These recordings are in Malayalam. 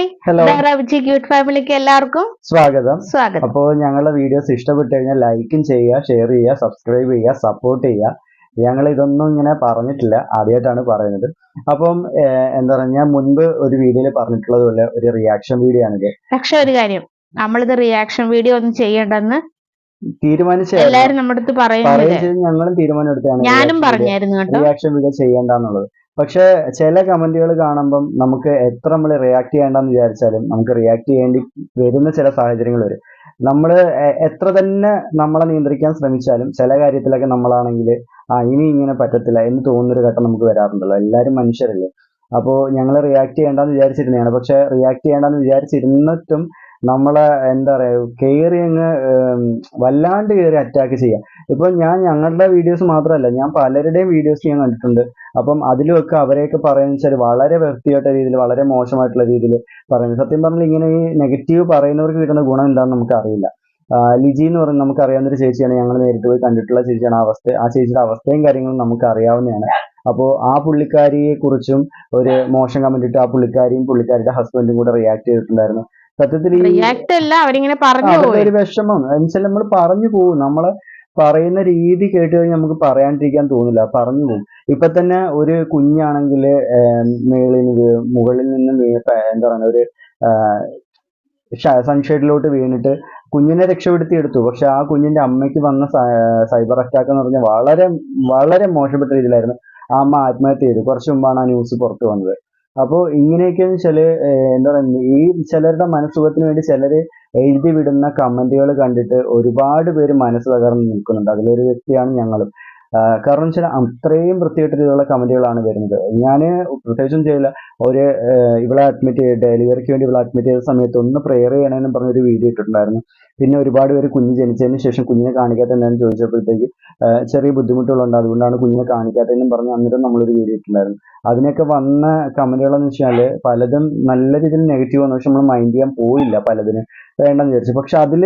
ഹായ്. ക്യൂട്ട് ഫാമിലിക്ക് എല്ലാവർക്കും സ്വാഗതം. സ്വാഗതം. അപ്പോൾ ഞങ്ങളുടെ വീഡിയോസ് ഇഷ്ടപ്പെട്ടു കഴിഞ്ഞാൽ ലൈക്കും ചെയ്യുക ഷെയർ ചെയ്യുക സബ്സ്ക്രൈബ് ചെയ്യുക സപ്പോർട്ട് ചെയ്യുക. ഞങ്ങൾ ഇതൊന്നും ഇങ്ങനെ പറഞ്ഞിട്ടില്ല ആദ്യമായിട്ടാണ് പറയുന്നത്. അപ്പം എന്താ പറയുക ഞാൻ മുൻപ് ഒരു വീഡിയോയിൽ പറഞ്ഞിട്ടുള്ളതുപോലെ ഒരു റിയാക്ഷൻ വീഡിയോ ആണിത് പക്ഷെ ഒരു കാര്യം. നമ്മളിത് റിയാക്ഷൻ വീഡിയോ ഒന്നും ചെയ്യണ്ടെന്ന് തീരുമാനിച്ചു എല്ലാരും നമ്മുടെ അടുത്ത് പറയുന്നത് ഞങ്ങളും തീരുമാനം എടുത്തു ഞാനും പറഞ്ഞായിരുന്നു റിയാക്ഷൻ വീഡിയോ ചെയ്യേണ്ടെന്നുള്ളത്. പക്ഷെ ചില കമന്റുകൾ കാണുമ്പം നമുക്ക് എത്ര നമ്മൾ റിയാക്ട് ചെയ്യേണ്ടെന്ന് വിചാരിച്ചാലും നമുക്ക് റിയാക്ട് ചെയ്യേണ്ടി വരുന്ന ചില സാഹചര്യങ്ങൾ വരും. നമ്മൾ എത്ര തന്നെ നമ്മളെ നിയന്ത്രിക്കാൻ ശ്രമിച്ചാലും ചില കാര്യത്തിലൊക്കെ നമ്മളാണെങ്കിൽ ആ ഇനി ഇങ്ങനെ പറ്റത്തില്ല എന്ന് തോന്നുന്നൊരു ഘട്ടം നമുക്ക് വരാറുണ്ടല്ലോ. എല്ലാവരും മനുഷ്യരല്ലേ. അപ്പോൾ ഞങ്ങൾ റിയാക്ട് ചെയ്യേണ്ടെന്ന് വിചാരിച്ചിരുന്നതാണ്. പക്ഷെ റിയാക്ട് ചെയ്യേണ്ടെന്ന് വിചാരിച്ചിരുന്നിട്ടും നമ്മളെ എന്താ പറയുക കയറി അങ്ങ് വല്ലാണ്ട് കയറി അറ്റാക്ക് ചെയ്യാം. ഇപ്പൊ ഞാൻ ഞങ്ങളുടെ വീഡിയോസ് മാത്രമല്ല ഞാൻ പലരുടെയും വീഡിയോസ് ഞാൻ കണ്ടിട്ടുണ്ട്. അപ്പം അതിലൊക്കെ അവരെയൊക്കെ പറയുന്ന വെച്ചാൽ വളരെ വൃത്തികെട്ട രീതിയിൽ വളരെ മോശമായിട്ടുള്ള രീതിയിൽ പറയുന്നത്. സത്യം പറഞ്ഞാൽ ഇങ്ങനെ ഈ നെഗറ്റീവ് പറയുന്നവർക്ക് കിട്ടുന്ന ഗുണം എന്താണെന്ന് നമുക്ക് അറിയില്ല. ലിജി എന്ന് പറയുന്നത് നമുക്ക് അറിയാവുന്ന ഒരു ചേച്ചിയാണ്. ഞങ്ങൾ നേരിട്ട് പോയി കണ്ടിട്ടുള്ള ചേച്ചിയാണ്. അവസ്ഥ ആ ചേച്ചിയുടെ അവസ്ഥയും കാര്യങ്ങളും നമുക്ക് അറിയാവുന്നതാണ്. അപ്പോൾ ആ പുള്ളിക്കാരിയെ കുറിച്ചും ഒരു മോശം കമന്റ് ഇട്ട് ആ പുള്ളിക്കാരിയും പുള്ളിക്കാരിയുടെ ഹസ്ബൻഡും കൂടെ റിയാക്ട് ചെയ്തിട്ടുണ്ടായിരുന്നു. സത്യത്തിൽ അവരിങ്ങനെ പറഞ്ഞു ഒരു വിഷമം. എന്നുവെച്ചാൽ നമ്മൾ പറഞ്ഞു പോകും. നമ്മൾ പറയുന്ന രീതി കേട്ട് കഴിഞ്ഞാൽ നമുക്ക് പറയാണ്ടിരിക്കാൻ തോന്നില്ല. പറഞ്ഞു പോകും. ഇപ്പൊ തന്നെ ഒരു കുഞ്ഞാണെങ്കിൽ മേളിൽ നിന്ന് മുകളിൽ നിന്ന് എന്താ പറയുക ഒരു സൺഷെയ്ഡിലോട്ട് വീണിട്ട് കുഞ്ഞിനെ രക്ഷപ്പെടുത്തി എടുത്തു പക്ഷെ ആ കുഞ്ഞിന്റെ അമ്മയ്ക്ക് വന്ന സൈബർ അറ്റാക്ക് എന്ന് പറഞ്ഞാൽ വളരെ വളരെ മോശപ്പെട്ട രീതിയിലായിരുന്നു ആ അമ്മ ആത്മഹത്യ ചെയ്തു. കുറച്ച് മുമ്പാണ് ആ ന്യൂസ് പുറത്തു വന്നത്. അപ്പോൾ ഇങ്ങനെയൊക്കെ ചില എന്താ പറയുക ഈ ചിലരുടെ മനസ്സുഖത്തിന് വേണ്ടി ചിലർ എഴുതി വിടുന്ന കമന്റുകൾ കണ്ടിട്ട് ഒരുപാട് പേര് മനസ്സ് തകർന്ന് നിൽക്കുന്നുണ്ട്. അതിലൊരു വ്യക്തിയാണ് ഞങ്ങളും. കാരണം വെച്ചാൽ അത്രയും വൃത്തികെട്ട രീതിയിലുള്ള കമന്റുകളാണ് വരുന്നത്. ഞാൻ പ്രത്യേകിച്ചും ചെയ്യില്ല. ഒരു ഇവിടെ അഡ്മിറ്റ് ചെയ്ത് ഡെലിവറിക്ക് വേണ്ടി ഇവിടെ അഡ്മിറ്റ് ചെയ്ത സമയത്ത് ഒന്ന് പ്രെയർ ചെയ്യണമെന്ന് പറഞ്ഞൊരു വീഡിയോ ഇട്ടിട്ടുണ്ടായിരുന്നു. പിന്നെ ഒരുപാട് പേര് കുഞ്ഞ് ജനിച്ചതിന് ശേഷം കുഞ്ഞിനെ കാണിക്കാത്ത എന്താണെന്ന് ചോദിച്ചപ്പോഴത്തേക്ക് ചെറിയ ബുദ്ധിമുട്ടുകളുണ്ട്. അതുകൊണ്ടാണ് കുഞ്ഞിനെ കാണിക്കാത്തതെന്നും പറഞ്ഞ് അന്നേരം നമ്മളൊരു വീഡിയോ ഇട്ടിട്ടുണ്ടായിരുന്നു. അതിനൊക്കെ വന്ന കമന്റുകളെന്ന് വെച്ചാൽ പലതും നല്ല രീതിയിൽ നെഗറ്റീവ് വന്നു. പക്ഷെ നമ്മൾ മൈൻഡ് ചെയ്യാൻ പോയില്ല പലതിനും. വേണ്ടെന്ന് വിചാരിച്ചു. പക്ഷെ അതിൽ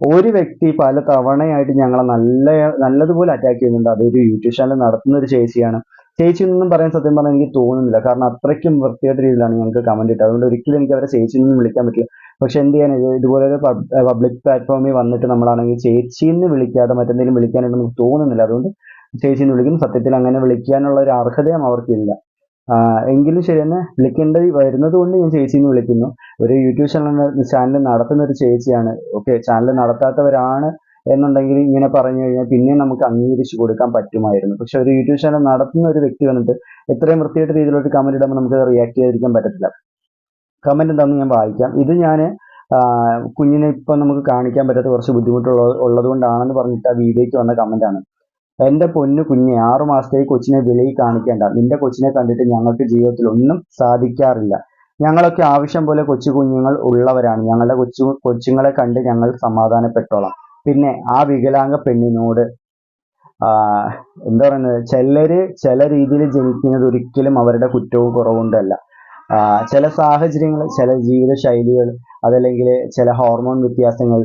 ഒരു വ്യക്തി പല തവണയായിട്ട് ഞങ്ങളെ നല്ല നല്ലതുപോലെ അറ്റാക്ക് ചെയ്യുന്നുണ്ട്. അതൊരു യൂട്യൂബ് ചാനൽ നടത്തുന്ന ഒരു ചേച്ചിയാണ്. ചേച്ചി എന്നൊന്നും പറയാൻ സത്യം പറഞ്ഞാൽ എനിക്ക് തോന്നുന്നില്ല. കാരണം അത്രയ്ക്കും വൃത്തിയായിട്ട് രീതിയിലാണ് ഞങ്ങൾക്ക് കമന്റ് ഇട്ടത്. അതുകൊണ്ട് ഒരിക്കലും എനിക്ക് അവരെ ചേച്ചി എന്നൊന്നും വിളിക്കാൻ പറ്റില്ല. പക്ഷെ എന്ത് ചെയ്യാൻ ഇതുപോലെ ഒരു പബ്ലിക് പ്ലാറ്റ്ഫോമിൽ വന്നിട്ട് നമ്മളാണെങ്കിൽ ചേച്ചി എന്ന് വിളിക്കാതെ മറ്റെന്തെങ്കിലും വിളിക്കാനായിട്ട് നമുക്ക് തോന്നുന്നില്ല. അതുകൊണ്ട് ചേച്ചി എന്ന് വിളിക്കും സത്യത്തിൽ അങ്ങനെ വിളിക്കാനുള്ള ഒരു അർഹതയും അവർക്കില്ല. എങ്കിലും ശരി തന്നെ വിളിക്കേണ്ടത് വരുന്നത് കൊണ്ട് ഞാൻ ചേച്ചി എന്ന് വിളിക്കുന്നു. ഒരു യൂട്യൂബ് ചാനൽ ചാനൽ നടത്തുന്ന ഒരു ചേച്ചിയാണ്. ഓക്കെ ചാനൽ നടത്താത്തവരാണ് എന്നുണ്ടെങ്കിൽ ഇങ്ങനെ പറഞ്ഞു കഴിഞ്ഞാൽ പിന്നെ നമുക്ക് അംഗീകരിച്ചു കൊടുക്കാൻ പറ്റുമായിരുന്നു. പക്ഷെ ഒരു യൂട്യൂബ് ചാനൽ നടത്തുന്ന ഒരു വ്യക്തി വന്നിട്ട് ഇത്രയും വൃത്തിയായിട്ട് രീതിയിലൊരു കമന്റ് ഇടുമ്പോൾ നമുക്ക് റിയാക്ട് ചെയ്യാതിരിക്കാൻ പറ്റത്തില്ല. കമന്റ് എന്താണെന്ന് ഞാൻ വായിക്കാം. ഇത് ഞാൻ കുഞ്ഞിനെ ഇപ്പം നമുക്ക് കാണിക്കാൻ പറ്റാത്ത കുറച്ച് ബുദ്ധിമുട്ടുള്ള ഉള്ളതുകൊണ്ടാണെന്ന് പറഞ്ഞിട്ട് ആ വീഡിയോയ്ക്ക് വന്ന കമന്റ് ആണ്. എന്റെ പൊന്നു കുഞ്ഞെ ആറു മാസത്തേക്ക് കൊച്ചിനെ വെളിയിൽ കാണിക്കേണ്ട. നിന്റെ കൊച്ചിനെ കണ്ടിട്ട് ഞങ്ങൾക്ക് ജീവിതത്തിൽ ഒന്നും സാധിക്കാറില്ല. ഞങ്ങളൊക്കെ ആവശ്യം പോലെ കൊച്ചു കുഞ്ഞുങ്ങൾ ഉള്ളവരാണ്. ഞങ്ങളുടെ കൊച്ചു കൊച്ചുങ്ങളെ കണ്ട് ഞങ്ങൾ സമാധാനപ്പെട്ടോളാം. പിന്നെ ആ വികലാംഗ പെണ്ണിനോട് എന്താ പറയുന്നത്? ചിലര് ചില രീതിയിൽ ജനിക്കുന്നത് ഒരിക്കലും അവരുടെ കുറ്റവും കുറവുകൊണ്ടല്ല ചില സാഹചര്യങ്ങൾ ചില ജീവിത ശൈലികൾ അതല്ലെങ്കിൽ ചില ഹോർമോൺ വ്യത്യാസങ്ങൾ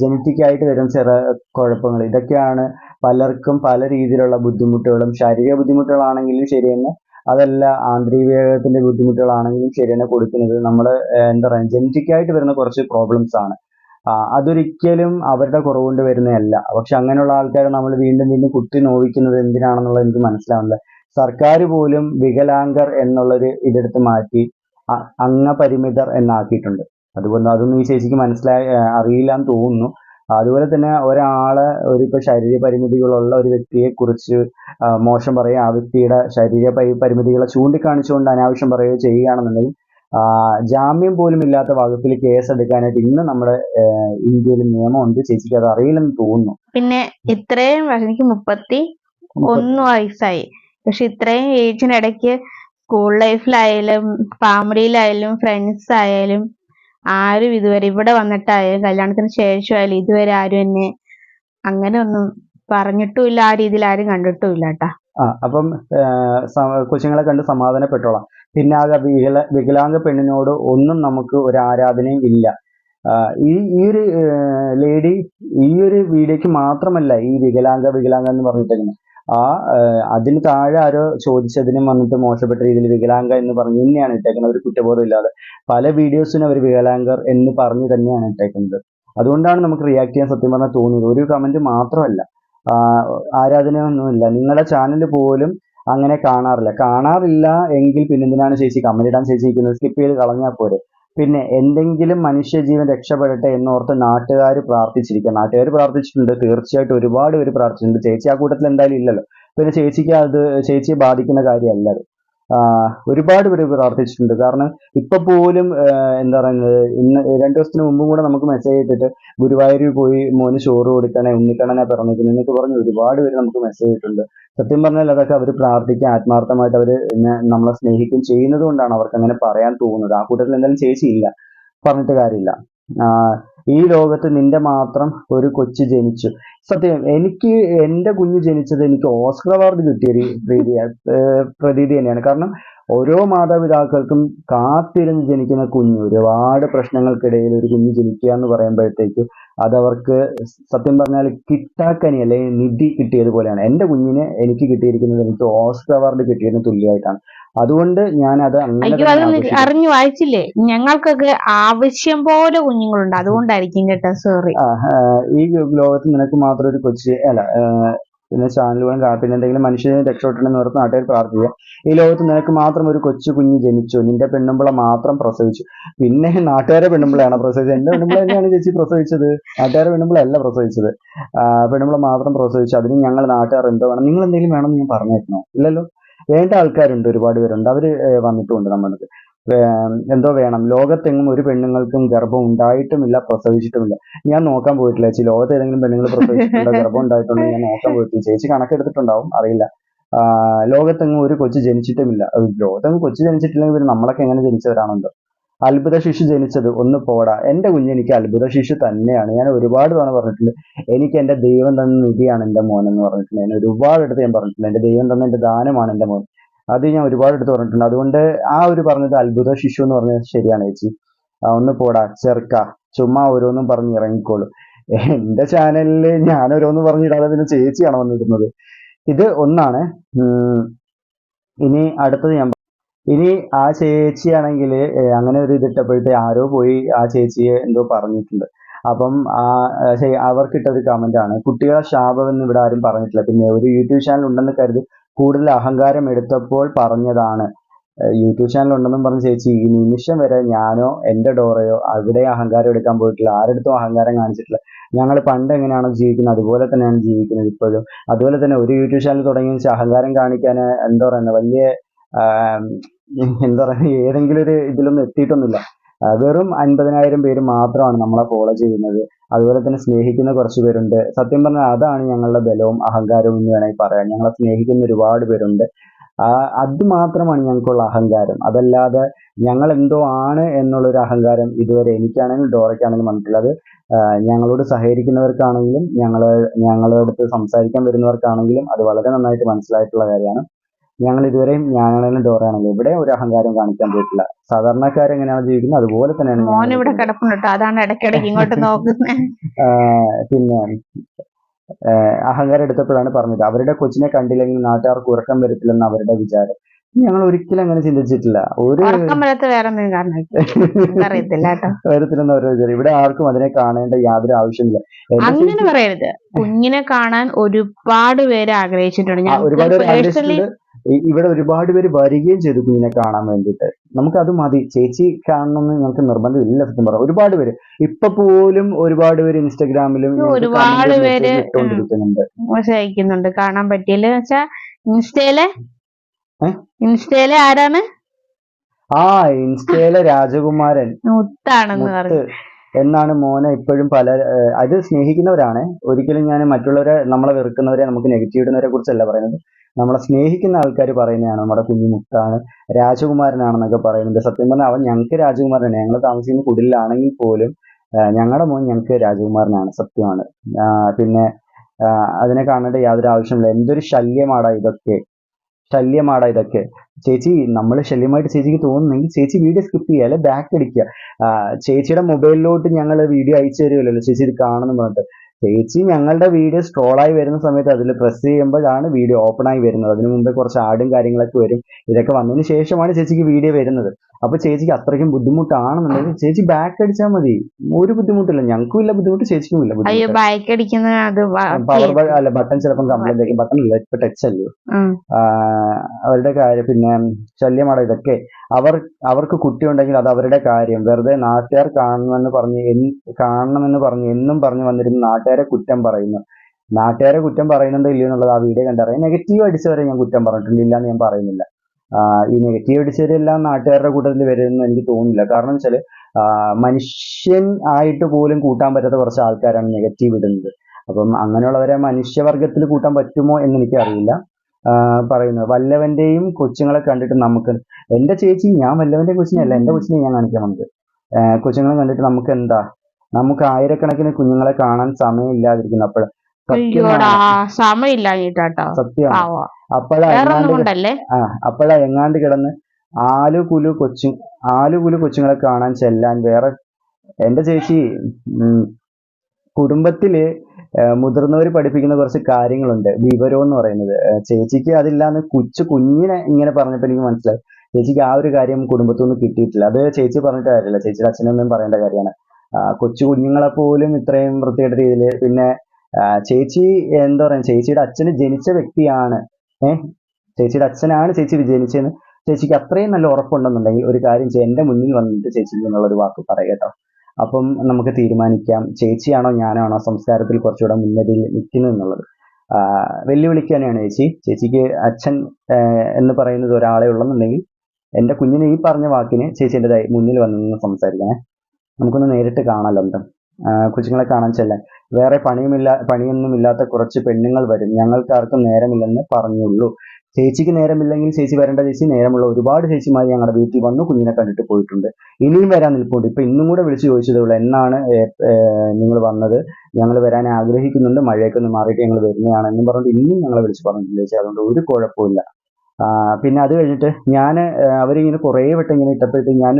ജനറ്റിക് ആയിട്ട് വരുന്ന ചില കുഴപ്പങ്ങൾ. ഇതൊക്കെയാണ് പലർക്കും പല രീതിയിലുള്ള ബുദ്ധിമുട്ടുകളും ശാരീരിക ബുദ്ധിമുട്ടുകളാണെങ്കിലും ശരി തന്നെ അതല്ല ആന്തരികത്തിന്റെ ബുദ്ധിമുട്ടുകളാണെങ്കിലും ശരി തന്നെ കൊടുക്കുന്നത് നമ്മൾ എന്താ പറയുക ജനറ്റിക് ആയിട്ട് വരുന്ന കുറച്ച് പ്രോബ്ലംസ് ആണ്. അതൊരിക്കലും അവരുടെ കുറവുകൊണ്ട് വരുന്നതല്ല. പക്ഷെ അങ്ങനെയുള്ള ആൾക്കാരെ നമ്മൾ വീണ്ടും വീണ്ടും കുത്തി നോവിക്കുന്നത് എന്തിനാണെന്നുള്ളത് എനിക്ക് മനസ്സിലാവുന്നില്ല. സർക്കാർ പോലും വികലാംഗർ എന്നുള്ളൊരു ഇതെടുത്ത് മാറ്റി അംഗപരിമിതർ എന്നാക്കിയിട്ടുണ്ട്. അതുകൊണ്ട് അതൊന്നും ഈ ചേച്ചിക്ക് മനസ്സിലായി അറിയില്ല എന്ന് തോന്നുന്നു. അതുപോലെ തന്നെ ഒരാളെ ഒരു ഇപ്പൊ ശരീര പരിമിതികളുള്ള ഒരു വ്യക്തിയെ കുറിച്ച് മോശം പറയുക ആ വ്യക്തിയുടെ ശരീര പരി- പരിമിതികളെ ചൂണ്ടിക്കാണിച്ചുകൊണ്ട് അനാവശ്യം പറയുകയോ ചെയ്യുകയാണെന്നുണ്ടെങ്കിൽ ജാമ്യം പോലും ഇല്ലാത്ത വകുപ്പിൽ കേസ് എടുക്കാനായിട്ട് ഇന്ന് നമ്മുടെ ഇന്ത്യയിൽ നിയമമുണ്ട്. ചേച്ചിക്ക് അത് അറിയില്ലെന്ന് തോന്നുന്നു. പിന്നെ ഇത്രയും എനിക്ക് മുപ്പത്തി ഒന്ന് വയസ്സായി. പക്ഷെ ഇത്രയും ഏജിനിടയ്ക്ക് സ്കൂൾ ലൈഫിലായാലും ഫാമിലിയിലായാലും ഫ്രണ്ട്സ് ആയാലും ആരും ഇതുവരെ ഇവിടെ വന്നിട്ടായാലും കല്യാണത്തിന് ശേഷമായാലും ഇതുവരെ ആരും എന്നെ അങ്ങനെ ഒന്നും പറഞ്ഞിട്ടുമില്ല. ആ രീതിയിൽ ആരും കണ്ടിട്ടുമില്ല കേട്ടാ. അപ്പം കൊച്ചുങ്ങളെ കണ്ട് സമാധാനപ്പെട്ടോളാം. പിന്നെ ആകെ വികല വികലാംഗ പെണ്ണിനോട് ഒന്നും നമുക്ക് ഒരു ആരാധനയും ഇല്ല. ഈ ഈ ഒരു ലേഡി ഈ ഒരു വീഡിയോക്ക് മാത്രമല്ല ഈ വികലാംഗ വികലാംഗ എന്ന് പറഞ്ഞിട്ടേക്കുന്നത്. ആ അതിന് താഴെ ആരോ ചോദിച്ചതിനും വന്നിട്ട് മോശപ്പെട്ട രീതിയിൽ വികലാംഗ എന്ന് പറഞ്ഞു തന്നെയാണ് ഇട്ടേക്കുന്നത്. ഒരു കുറ്റബോധം ഇല്ലാതെ. പല വീഡിയോസിനും അവർ വികലാംഗർ എന്ന് പറഞ്ഞു തന്നെയാണ് ഇട്ടേക്കുന്നത്. അതുകൊണ്ടാണ് നമുക്ക് റിയാക്ട് ചെയ്യാൻ സത്യം പറഞ്ഞാൽ തോന്നുന്നത് ഒരു കമന്റ് മാത്രമല്ല. ആരാധന ആരാധനയൊന്നുമില്ല. നിങ്ങളുടെ ചാനൽ പോലും അങ്ങനെ കാണാറില്ല. കാണാറില്ല എങ്കിൽ പിന്നെന്തിനാണ് ചേച്ചി കമന്റ് ഇടാൻ ചേച്ചി സ്കിപ്പ് ചെയ്ത് കളഞ്ഞാൽ പോരെ. പിന്നെ എന്തെങ്കിലും മനുഷ്യജീവൻ രക്ഷപ്പെടട്ടെ എന്നോർത്ത് നാട്ടുകാർ പ്രാർത്ഥിച്ചിരിക്കുക. നാട്ടുകാർ പ്രാർത്ഥിച്ചിട്ടുണ്ട്. തീർച്ചയായിട്ടും ഒരുപാട് പേര് പ്രാർത്ഥിച്ചിട്ടുണ്ട്. ചേച്ചി ആ കൂട്ടത്തിൽ എന്തായാലും ഇല്ലല്ലോ. പിന്നെ ചേച്ചിക്ക് അത് ചേച്ചിയെ ബാധിക്കുന്ന കാര്യമല്ല അത്. ഒരുപാട് പേര് പ്രാർത്ഥിച്ചിട്ടുണ്ട് കാരണം ഇപ്പൊ പോലും എന്താ പറയുന്നത് ഇന്ന് രണ്ടു ദിവസത്തിന് മുമ്പും കൂടെ നമുക്ക് മെസ്സേജ് ഇട്ടിട്ട് ഗുരുവായൂരിൽ പോയി മോന് ചോറ് കൊടുക്കണേ ഉണ്ണിക്കണ്ണനെ പിറന്നിരിക്കുന്നു എന്നൊക്കെ പറഞ്ഞ് ഒരുപാട് പേര് നമുക്ക് മെസ്സേജ് ഇട്ടിട്ടുണ്ട്. സത്യം പറഞ്ഞാൽ അതൊക്കെ അവർ പ്രാർത്ഥിക്കാൻ ആത്മാർത്ഥമായിട്ട് അവർ നമ്മളെ സ്നേഹിക്കുകയും ചെയ്യുന്നത് കൊണ്ടാണ് അവർക്ക് അങ്ങനെ പറയാൻ തോന്നുന്നത്. ആ കൂട്ടത്തിൽ എന്തായാലും ചേച്ചിയില്ല പറഞ്ഞിട്ട് കാര്യമില്ല. ഈ ലോകത്ത് നിന്റെ മാത്രം ഒരു കൊച്ചു ജനിച്ചു. സത്യം എനിക്ക് എന്റെ കുഞ്ഞു ജനിച്ചത് എനിക്ക് ഓസ്കർ അവാർഡ് കിട്ടിയൊരു പ്രീതി ഏഹ് പ്രതീതി തന്നെയാണ്. കാരണം ഓരോ മാതാപിതാക്കൾക്കും കാത്തിരുന്ന് ജനിക്കുന്ന കുഞ്ഞു ഒരുപാട് പ്രശ്നങ്ങൾക്കിടയിൽ ഒരു കുഞ്ഞ് ജനിക്കുക എന്ന് പറയുമ്പോഴത്തേക്ക് അതവർക്ക് സത്യം പറഞ്ഞാൽ കിട്ടാക്കനി അല്ലെങ്കിൽ നിധി കിട്ടിയതുപോലെയാണ്. എന്റെ കുഞ്ഞിനെ എനിക്ക് കിട്ടിയിരിക്കുന്നത് എനിക്ക് ഓസ്കർ അവാർഡ് കിട്ടിയതിന് തുല്യമായിട്ടാണ്. അതുകൊണ്ട് ഞാൻ അത് അയ്യോ അത് അറിഞ്ഞു വായിച്ചില്ലേ? ഞങ്ങൾക്കൊക്കെ ആവശ്യം പോലെ കുഞ്ഞുങ്ങളുണ്ട്. അതുകൊണ്ടായിരിക്കും കേട്ടോ സോറി. ഈ ലോകത്ത് നിനക്ക് മാത്രം ഒരു കൊച്ചു അല്ല പിന്നെ ചാനലുകളും കാ- പിന്നെ എന്തെങ്കിലും മനുഷ്യനെ രക്ഷപ്പെടണമെന്ന് ഓർത്ത് നാട്ടുകാർ പ്രാർത്ഥിക്കുക. ഈ ലോകത്ത് നിനക്ക് മാത്രം ഒരു കൊച്ചു കുഞ്ഞ് ജനിച്ചു. നിന്റെ പെണ്ണുമ്പിള മാത്രം പ്രസവിച്ചു. പിന്നെ നാട്ടുകാരെ പെണ്ണുമ്പിളയാണ് പ്രസവിച്ചത്. എന്റെ പെണ്ണുമ്പിള തന്നെയാണ് ചേച്ചി പ്രസവിച്ചത്. നാട്ടുകാരെ പെണ്ണുമ്പിള അല്ല പ്രസവിച്ചത് പെണ്ണുമ്പിള മാത്രം പ്രസവിച്ചു. അതിന് ഞങ്ങൾ നാട്ടുകാർ എന്തോ വേണം? നിങ്ങൾ എന്തെങ്കിലും വേണമെന്ന് ഞാൻ പറഞ്ഞേക്കണോ? ഇല്ലല്ലോ? വേണ്ട ആൾക്കാരുണ്ട് ഒരുപാട് പേരുണ്ട്. അവർ വന്നിട്ടുമുണ്ട് നമ്മൾക്ക് എന്തോ വേണം. ലോകത്തെങ്ങും ഒരു പെണ്ണുങ്ങൾക്കും ഗർഭം ഉണ്ടായിട്ടുമില്ല പ്രസവിച്ചിട്ടുമില്ല. ഞാൻ നോക്കാൻ പോയിട്ടില്ല. ചേച്ചി ലോകത്ത് ഏതെങ്കിലും പെണ്ണുങ്ങൾ പ്രസവിച്ചിട്ടുണ്ടോ? ഗർഭം ഉണ്ടായിട്ടുണ്ടോ? ഞാൻ നോക്കാൻ പോയിട്ടില്ല. ചേച്ചി കണക്കെടുത്തിട്ടുണ്ടാവും അറിയില്ല. ലോകത്തെങ്ങും ഒരു കൊച്ചു ജനിച്ചിട്ടുമില്ല. ലോകത്തെങ്ങും കൊച്ചു ജനിച്ചിട്ടില്ലെങ്കിൽ നമ്മളൊക്കെ എങ്ങനെ ജനിച്ചവരാണല്ലോ അത്ഭുത ശിശു ജനിച്ചത് ഒന്ന് പോടാ. എന്റെ കുഞ്ഞ് എനിക്ക് അത്ഭുത ശിശു തന്നെയാണ്. ഞാൻ ഒരുപാട് തവണ പറഞ്ഞിട്ടുണ്ട് എനിക്ക് എന്റെ ദൈവം തന്ന നിധിയാണ് എന്റെ മോൻ എന്ന് പറഞ്ഞിട്ടുണ്ട്. ഞാൻ ഒരുപാട് എടുത്ത് ഞാൻ പറഞ്ഞിട്ടുണ്ട് എന്റെ ദൈവം തന്ന എന്റെ ദാനമാണ് എന്റെ മോൻ അത് ഞാൻ ഒരുപാട് എടുത്ത് പറഞ്ഞിട്ടുണ്ട്. അതുകൊണ്ട് ആ ഒരു പറഞ്ഞത് അത്ഭുത ശിശു എന്ന് പറഞ്ഞത് ശരിയാണ് ചേച്ചി. ഒന്ന് പോടാ ചെറുക്ക. ചുമ്മാ ഓരോന്നും പറഞ്ഞ് ഇറങ്ങിക്കോളൂ. എന്റെ ചാനലിൽ ഞാൻ ഓരോന്നും പറഞ്ഞിടാതെ പിന്നെ ചേച്ചിയാണ് വന്നിടുന്നത്. ഇത് ഒന്നാണ്. ഇനി അടുത്തത് ഞാൻ ഇനി ആ ചേച്ചിയാണെങ്കിൽ അങ്ങനെ ഒരു ഇതിട്ടപ്പോഴത്തെ ആരോ പോയി ആ ചേച്ചിയെ എന്തോ പറഞ്ഞിട്ടുണ്ട്. അപ്പം ആ അവർക്കിട്ടൊരു കമന്റ് ആണ് കുട്ടികളെ എന്ന് ഇവിടെ ആരും പറഞ്ഞിട്ടില്ല. പിന്നെ ഒരു യൂട്യൂബ് ചാനൽ ഉണ്ടെന്ന് കരുതി കൂടുതൽ അഹങ്കാരം എടുത്തപ്പോൾ പറഞ്ഞതാണ്. യൂട്യൂബ് ചാനൽ ഉണ്ടെന്നും പറഞ്ഞ ചേച്ചി ഈ നിമിഷം വരെ ഞാനോ എന്റെ ഡോറയോ അവിടെ അഹങ്കാരം എടുക്കാൻ പോയിട്ടില്ല. ആരെടുത്തും അഹങ്കാരം കാണിച്ചിട്ടില്ല. ഞങ്ങൾ പണ്ട് എങ്ങനെയാണോ ജീവിക്കുന്നത് അതുപോലെ തന്നെയാണ് ജീവിക്കുന്നത് ഇപ്പോഴും. അതുപോലെ തന്നെ ഒരു യൂട്യൂബ് ചാനൽ തുടങ്ങിയ അഹങ്കാരം കാണിക്കാൻ എന്താ പറയുന്നത് വലിയ എന്താ പറയുക ഏതെങ്കിലും ഒരു ഇതിലൊന്നും എത്തിയിട്ടൊന്നുമില്ല. വെറും അൻപതിനായിരം പേര് മാത്രമാണ് നമ്മളെ ഫോളോ ചെയ്യുന്നത്. അതുപോലെ തന്നെ സ്നേഹിക്കുന്ന കുറച്ച് പേരുണ്ട്. സത്യം പറഞ്ഞാൽ അതാണ് ഞങ്ങളുടെ ബലവും അഹങ്കാരവും എന്ന് വേണമെങ്കിൽ പറയാം. ഞങ്ങളെ സ്നേഹിക്കുന്ന ഒരുപാട് പേരുണ്ട്. അത് മാത്രമാണ് ഞങ്ങൾക്കുള്ള അഹങ്കാരം. അതല്ലാതെ ഞങ്ങൾ എന്തോ ആണ് എന്നുള്ളൊരു അഹങ്കാരം ഇതുവരെ എനിക്കാണെങ്കിലും ഡോറയ്ക്കാണെങ്കിലും വന്നിട്ടുള്ളത് ഞങ്ങളോട് സഹകരിക്കുന്നവർക്കാണെങ്കിലും ഞങ്ങൾ ഞങ്ങളുടെ അടുത്ത് സംസാരിക്കാൻ വരുന്നവർക്കാണെങ്കിലും അത് വളരെ നന്നായിട്ട് മനസ്സിലായിട്ടുള്ള കാര്യമാണ്. ഞങ്ങൾ ഇതുവരെയും ഞാനാണെങ്കിലും ഡോറാണല്ലോ ഇവിടെ ഒരു അഹങ്കാരം കാണിക്കാൻ പോയിട്ടില്ല. സാധാരണക്കാർ എങ്ങനെയാണ് ജീവിക്കുന്നത് അതുപോലെ തന്നെയാണ് മോൻ ഇവിടെ കിടപ്പുണ്ട് അതാണ് ഇടയ്ക്കിടയ്ക്ക് ഇങ്ങോട്ട് നോക്കുന്നത് പിന്നെ അഹങ്കാരം എടുത്തപ്പോഴാണ് പറഞ്ഞത്. അവരുടെ കൊച്ചിനെ കണ്ടില്ലെങ്കിൽ നാട്ടുകാർക്ക് ഉറക്കം വരത്തില്ലെന്ന് അവരുടെ വിചാരം. ഞങ്ങൾ ഒരിക്കലും അങ്ങനെ ചിന്തിച്ചിട്ടില്ല. ഒരു വരത്തില്ലെന്ന് അവരുടെ വിചാരം. ഇവിടെ ആർക്കും അതിനെ കാണേണ്ട യാതൊരു ആവശ്യമില്ല. അങ്ങനെ പറയരുത്. കുഞ്ഞിനെ കാണാൻ ഒരുപാട് പേര് ആഗ്രഹിച്ചിട്ടുണ്ട്. ഞാൻ ഒരുപാട് ഇവിടെ ഒരുപാട് പേര് വരികയും ചെയ്തു കുഞ്ഞിനെ കാണാൻ വേണ്ടിയിട്ട്. നമുക്ക് അത് മതി. ചേച്ചി കാണണമെന്ന് ഞങ്ങൾക്ക് നിർബന്ധമില്ല സത്യം പറയാം ഒരുപാട് പേര്. ഇപ്പൊ പോലും ഒരുപാട് പേര് ഇൻസ്റ്റാഗ്രാമിലും ഒരുപാട് പേര്, ഇട്ടുകൊണ്ടിരിക്കുന്നുണ്ട്. കാണാൻ പറ്റിയില്ല. വെച്ചാ ഇൻസ്റ്റയിലെ? ഇൻസ്റ്റയിലെ ആരാണ്? ആ ഇൻസ്റ്റയിലെ രാജകുമാരൻ. മുത്താണെന്ന് മുത്ത് പറഞ്ഞു. എന്നാണ് മോനെ ഇപ്പോഴും പല അത് സ്നേഹിക്കുന്നവരാണ്. ഒരിക്കലും ഞാൻ മറ്റുള്ളവരെ നമ്മളെ വെറുക്കുന്നവരെ നമുക്ക് നെഗറ്റീവ് ഇടുന്നവരെ കുറിച്ചല്ല പറയുന്നത്. നമ്മളെ സ്നേഹിക്കുന്ന ആൾക്കാർ പറയുന്നതാണ് നമ്മുടെ കുഞ്ഞു മുത്താണ് രാജകുമാരനാണെന്നൊക്കെ പറയുന്നുണ്ട് സത്യം പറഞ്ഞാൽ അവൻ ഞങ്ങൾക്ക് രാജകുമാരനാണ്. ഞങ്ങൾ താമസിക്കുന്ന കുടിലാണെങ്കിൽ പോലും ഞങ്ങളുടെ മോൻ ഞങ്ങൾക്ക് രാജകുമാരനാണ്. സത്യമാണ്. പിന്നെ അതിനെ കാണേണ്ട യാതൊരു ആവശ്യമില്ല എന്തൊരു ശല്യമാടാ ഇതൊക്കെ. ശല്യമാടാ ഇതൊക്കെ. ചേച്ചി നമ്മൾ ശല്യമായിട്ട് ചേച്ചിക്ക് തോന്നുന്നെങ്കിൽ ചേച്ചി വീഡിയോ സ്കിപ്പ് ചെയ്യുക അല്ലെ ബാക്ക് അടിക്കുക. ചേച്ചിയുടെ മൊബൈലിലോട്ട് ഞങ്ങൾ വീഡിയോ അയച്ചു തരുമല്ലോ ചേച്ചി ഇത് കാണുന്നു പറഞ്ഞിട്ട്. ചേച്ചി ഞങ്ങളുടെ വീഡിയോ സ്ക്രോളായി വരുന്ന സമയത്ത് അതിൽ പ്രസ് ചെയ്യുമ്പോഴാണ് വീഡിയോ ഓപ്പൺ ആയി വരുന്നത്. അതിനു മുമ്പേ കുറച്ച് ആടും കാര്യങ്ങളൊക്കെ വരും. ഇതൊക്കെ വന്നതിന് ശേഷമാണ് ചേച്ചിക്ക് വീഡിയോ വരുന്നത്. അപ്പൊ ചേച്ചിക്ക് അത്രയ്ക്കും ബുദ്ധിമുട്ടാണെന്നുണ്ടെങ്കിൽ ചേച്ചി ബാക്ക് അടിച്ചാൽ മതി. ഒരു ബുദ്ധിമുട്ടില്ല. ഞങ്ങൾക്കും ഇല്ല ബുദ്ധിമുട്ട് ചേച്ചിക്കും ഇല്ല. അയ്യോ ബാക്ക് അടിക്കുന്ന അത് പവർ അല്ല ബട്ടൺ ചിലപ്പം കംപ്ലൈന്റ് ആയിരിക്കും ബട്ടൺ ഇല്ല ഇപ്പൊ ടച്ച് അല്ലയോ അവരുടെ കാര്യം പിന്നെ ശല്യമാണ് ഇതൊക്കെ? അവർ അവർക്ക് കുട്ടി ഉണ്ടെങ്കിൽ അത് അവരുടെ കാര്യം. വെറുതെ നാട്ടുകാർ കാണണമെന്ന് പറഞ്ഞ് കാണണമെന്ന് പറഞ്ഞ് എന്നും പറഞ്ഞു വന്നിരുന്ന നാട്ടുകാരെ കുറ്റം പറയുന്നു. നാട്ടുകാരെ കുറ്റം പറയുന്നുണ്ടോ ഇല്ലയോ എന്നുള്ളത് ആ വീഡിയോ കണ്ടറിയാം. നെഗറ്റീവ് അടിച്ചവരെ ഞാൻ കുറ്റം പറഞ്ഞിട്ടുണ്ട്. ഇല്ല എന്ന് ഞാൻ പറയുന്നില്ല. ഈ നെഗറ്റീവ് അടിച്ചവരെല്ലാം നാട്ടുകാരുടെ കൂട്ടത്തിൽ വരുമെന്ന് എനിക്ക് തോന്നുന്നില്ല. കാരണം വെച്ചാൽ മനുഷ്യൻ ആയിട്ട് പോലും കൂട്ടാൻ പറ്റാത്ത കുറച്ച് ആൾക്കാരാണ് നെഗറ്റീവ് ഇടുന്നത്. അപ്പം അങ്ങനെയുള്ളവരെ മനുഷ്യവർഗത്തിൽ കൂട്ടാൻ പറ്റുമോ എന്ന് എനിക്കറിയില്ല. അറിയില്ല പറയുന്നത് വല്ലവന്റെയും കൊച്ചുങ്ങളെ കണ്ടിട്ട് നമുക്ക് എന്റെ ചേച്ചി ഞാൻ വല്ലവന്റെ കൊച്ചിനെയല്ല എന്റെ കൊച്ചിനെ ഞാൻ കാണിക്കാൻ വന്നത്. കൊച്ചുങ്ങളെ കണ്ടിട്ട് നമുക്ക് എന്താ നമുക്ക് ആയിരക്കണക്കിന് കുഞ്ഞുങ്ങളെ കാണാൻ സമയമില്ലാതിരിക്കുന്നു. അപ്പോൾ സമയമില്ലാഞ്ഞിട്ടാട്ടോ. സത്യമാണ്. പാവ. അപ്പോഴാ ആ അപ്പോഴാ എങ്ങാണ്ട് കിടന്ന് ആലു കുലു കൊച്ചു ആലു കുലു കൊച്ചുങ്ങളെ കാണാൻ ചെല്ലാൻ വേറെ എന്റെ ചേച്ചി കുടുംബത്തിൽ മുതിർന്നവർ പഠിപ്പിക്കുന്ന കുറച്ച് കാര്യങ്ങളുണ്ട്. വിവരം എന്ന് പറയുന്നത്. ചേച്ചിക്ക് അതില്ലാന്ന് കൊച്ചു കുഞ്ഞിനെ ഇങ്ങനെ പറഞ്ഞപ്പോൾ എനിക്ക് മനസ്സിലായി. ചേച്ചിക്ക് ആ ഒരു കാര്യം കുടുംബത്തിൽ നിന്ന് കിട്ടിയിട്ടില്ല. അത് ചേച്ചി പറഞ്ഞിട്ട് കാര്യമില്ല. ചേച്ചിയുടെ അച്ഛനൊന്നും പറയേണ്ട കാര്യമാണ്. കൊച്ചു കുഞ്ഞുങ്ങളെ പോലും ഇത്രയും വൃത്തിയുടെ രീതിയിൽ പിന്നെ ചേച്ചി എന്താ പറയാ ചേച്ചിയുടെ അച്ഛന് ജനിച്ച വ്യക്തിയാണ് ഏഹ് ചേച്ചിയുടെ അച്ഛനാണ് ചേച്ചി വിജയിച്ചതെന്ന്. ചേച്ചിക്ക് അത്രയും നല്ല ഉറപ്പുണ്ടെന്നുണ്ടെങ്കിൽ ഒരു കാര്യം ചെയ്യാം. എന്റെ മുന്നിൽ വന്നിട്ട് ചേച്ചിക്ക് എന്നുള്ള ഒരു വാക്ക് പറയട്ടോ അപ്പം നമുക്ക് തീരുമാനിക്കാം. ചേച്ചിയാണോ ഞാനാണോ സംസ്കാരത്തിൽ കുറച്ചുകൂടെ മുൻനിരയിൽ നിൽക്കുന്നത് എന്നുള്ളത്. വെല്ലുവിളിക്ക് തന്നെയാണ് ചേച്ചി. ചേച്ചിക്ക് അച്ഛൻ എന്ന് പറയുന്നത് ഒരാളെ ഉള്ളെന്നുണ്ടെങ്കിൽ എന്റെ കുഞ്ഞിന് ഈ പറഞ്ഞ വാക്കിന് ചേച്ചി എന്റെ മുന്നിൽ വന്നു സംസാരിക്കണേ. നമുക്കൊന്ന് നേരിട്ട് കാണാമല്ലോ കൊച്ചുങ്ങളെ കാണാൻ ചെല്ലാൻ. വേറെ പണിയുമില്ല പണിയൊന്നുമില്ലാത്ത കുറച്ച് പെണ്ണുങ്ങൾ വരും. ഞങ്ങൾക്ക് ആർക്കും നേരമില്ലെന്ന് പറഞ്ഞുള്ളൂ. ചേച്ചിക്ക് നേരമില്ലെങ്കിൽ ചേച്ചി വരേണ്ട ചേച്ചി നേരമുള്ള ഒരുപാട് ചേച്ചിമാർ ഞങ്ങളുടെ വീട്ടിൽ വന്നു കുഞ്ഞിനെ കണ്ടിട്ട് പോയിട്ടുണ്ട്. ഇനിയും വരാൻ നിൽപ്പുണ്ട്. ഇപ്പൊ ഇന്നും കൂടെ വിളിച്ചു ചോദിച്ചതേ ഉള്ളൂ എന്നാണ് നിങ്ങൾ വന്നത്? ഞങ്ങൾ വരാൻ ആഗ്രഹിക്കുന്നുണ്ട് മഴയൊക്കെ ഒന്ന് മാറിയിട്ട് ഞങ്ങൾ വരുന്നതാണ് എന്നും പറഞ്ഞിട്ട് ഇന്നും ഞങ്ങളെ വിളിച്ച് പറഞ്ഞിട്ടില്ല ചേച്ചി. അതുകൊണ്ട് ഒരു കുഴപ്പമില്ല പിന്നെ അത് കഴിഞ്ഞിട്ട് ഞാൻ അവരിങ്ങനെ കുറേ വട്ടം ഇങ്ങനെ ഇട്ടപ്പോഴത്തേക്ക് ഞാൻ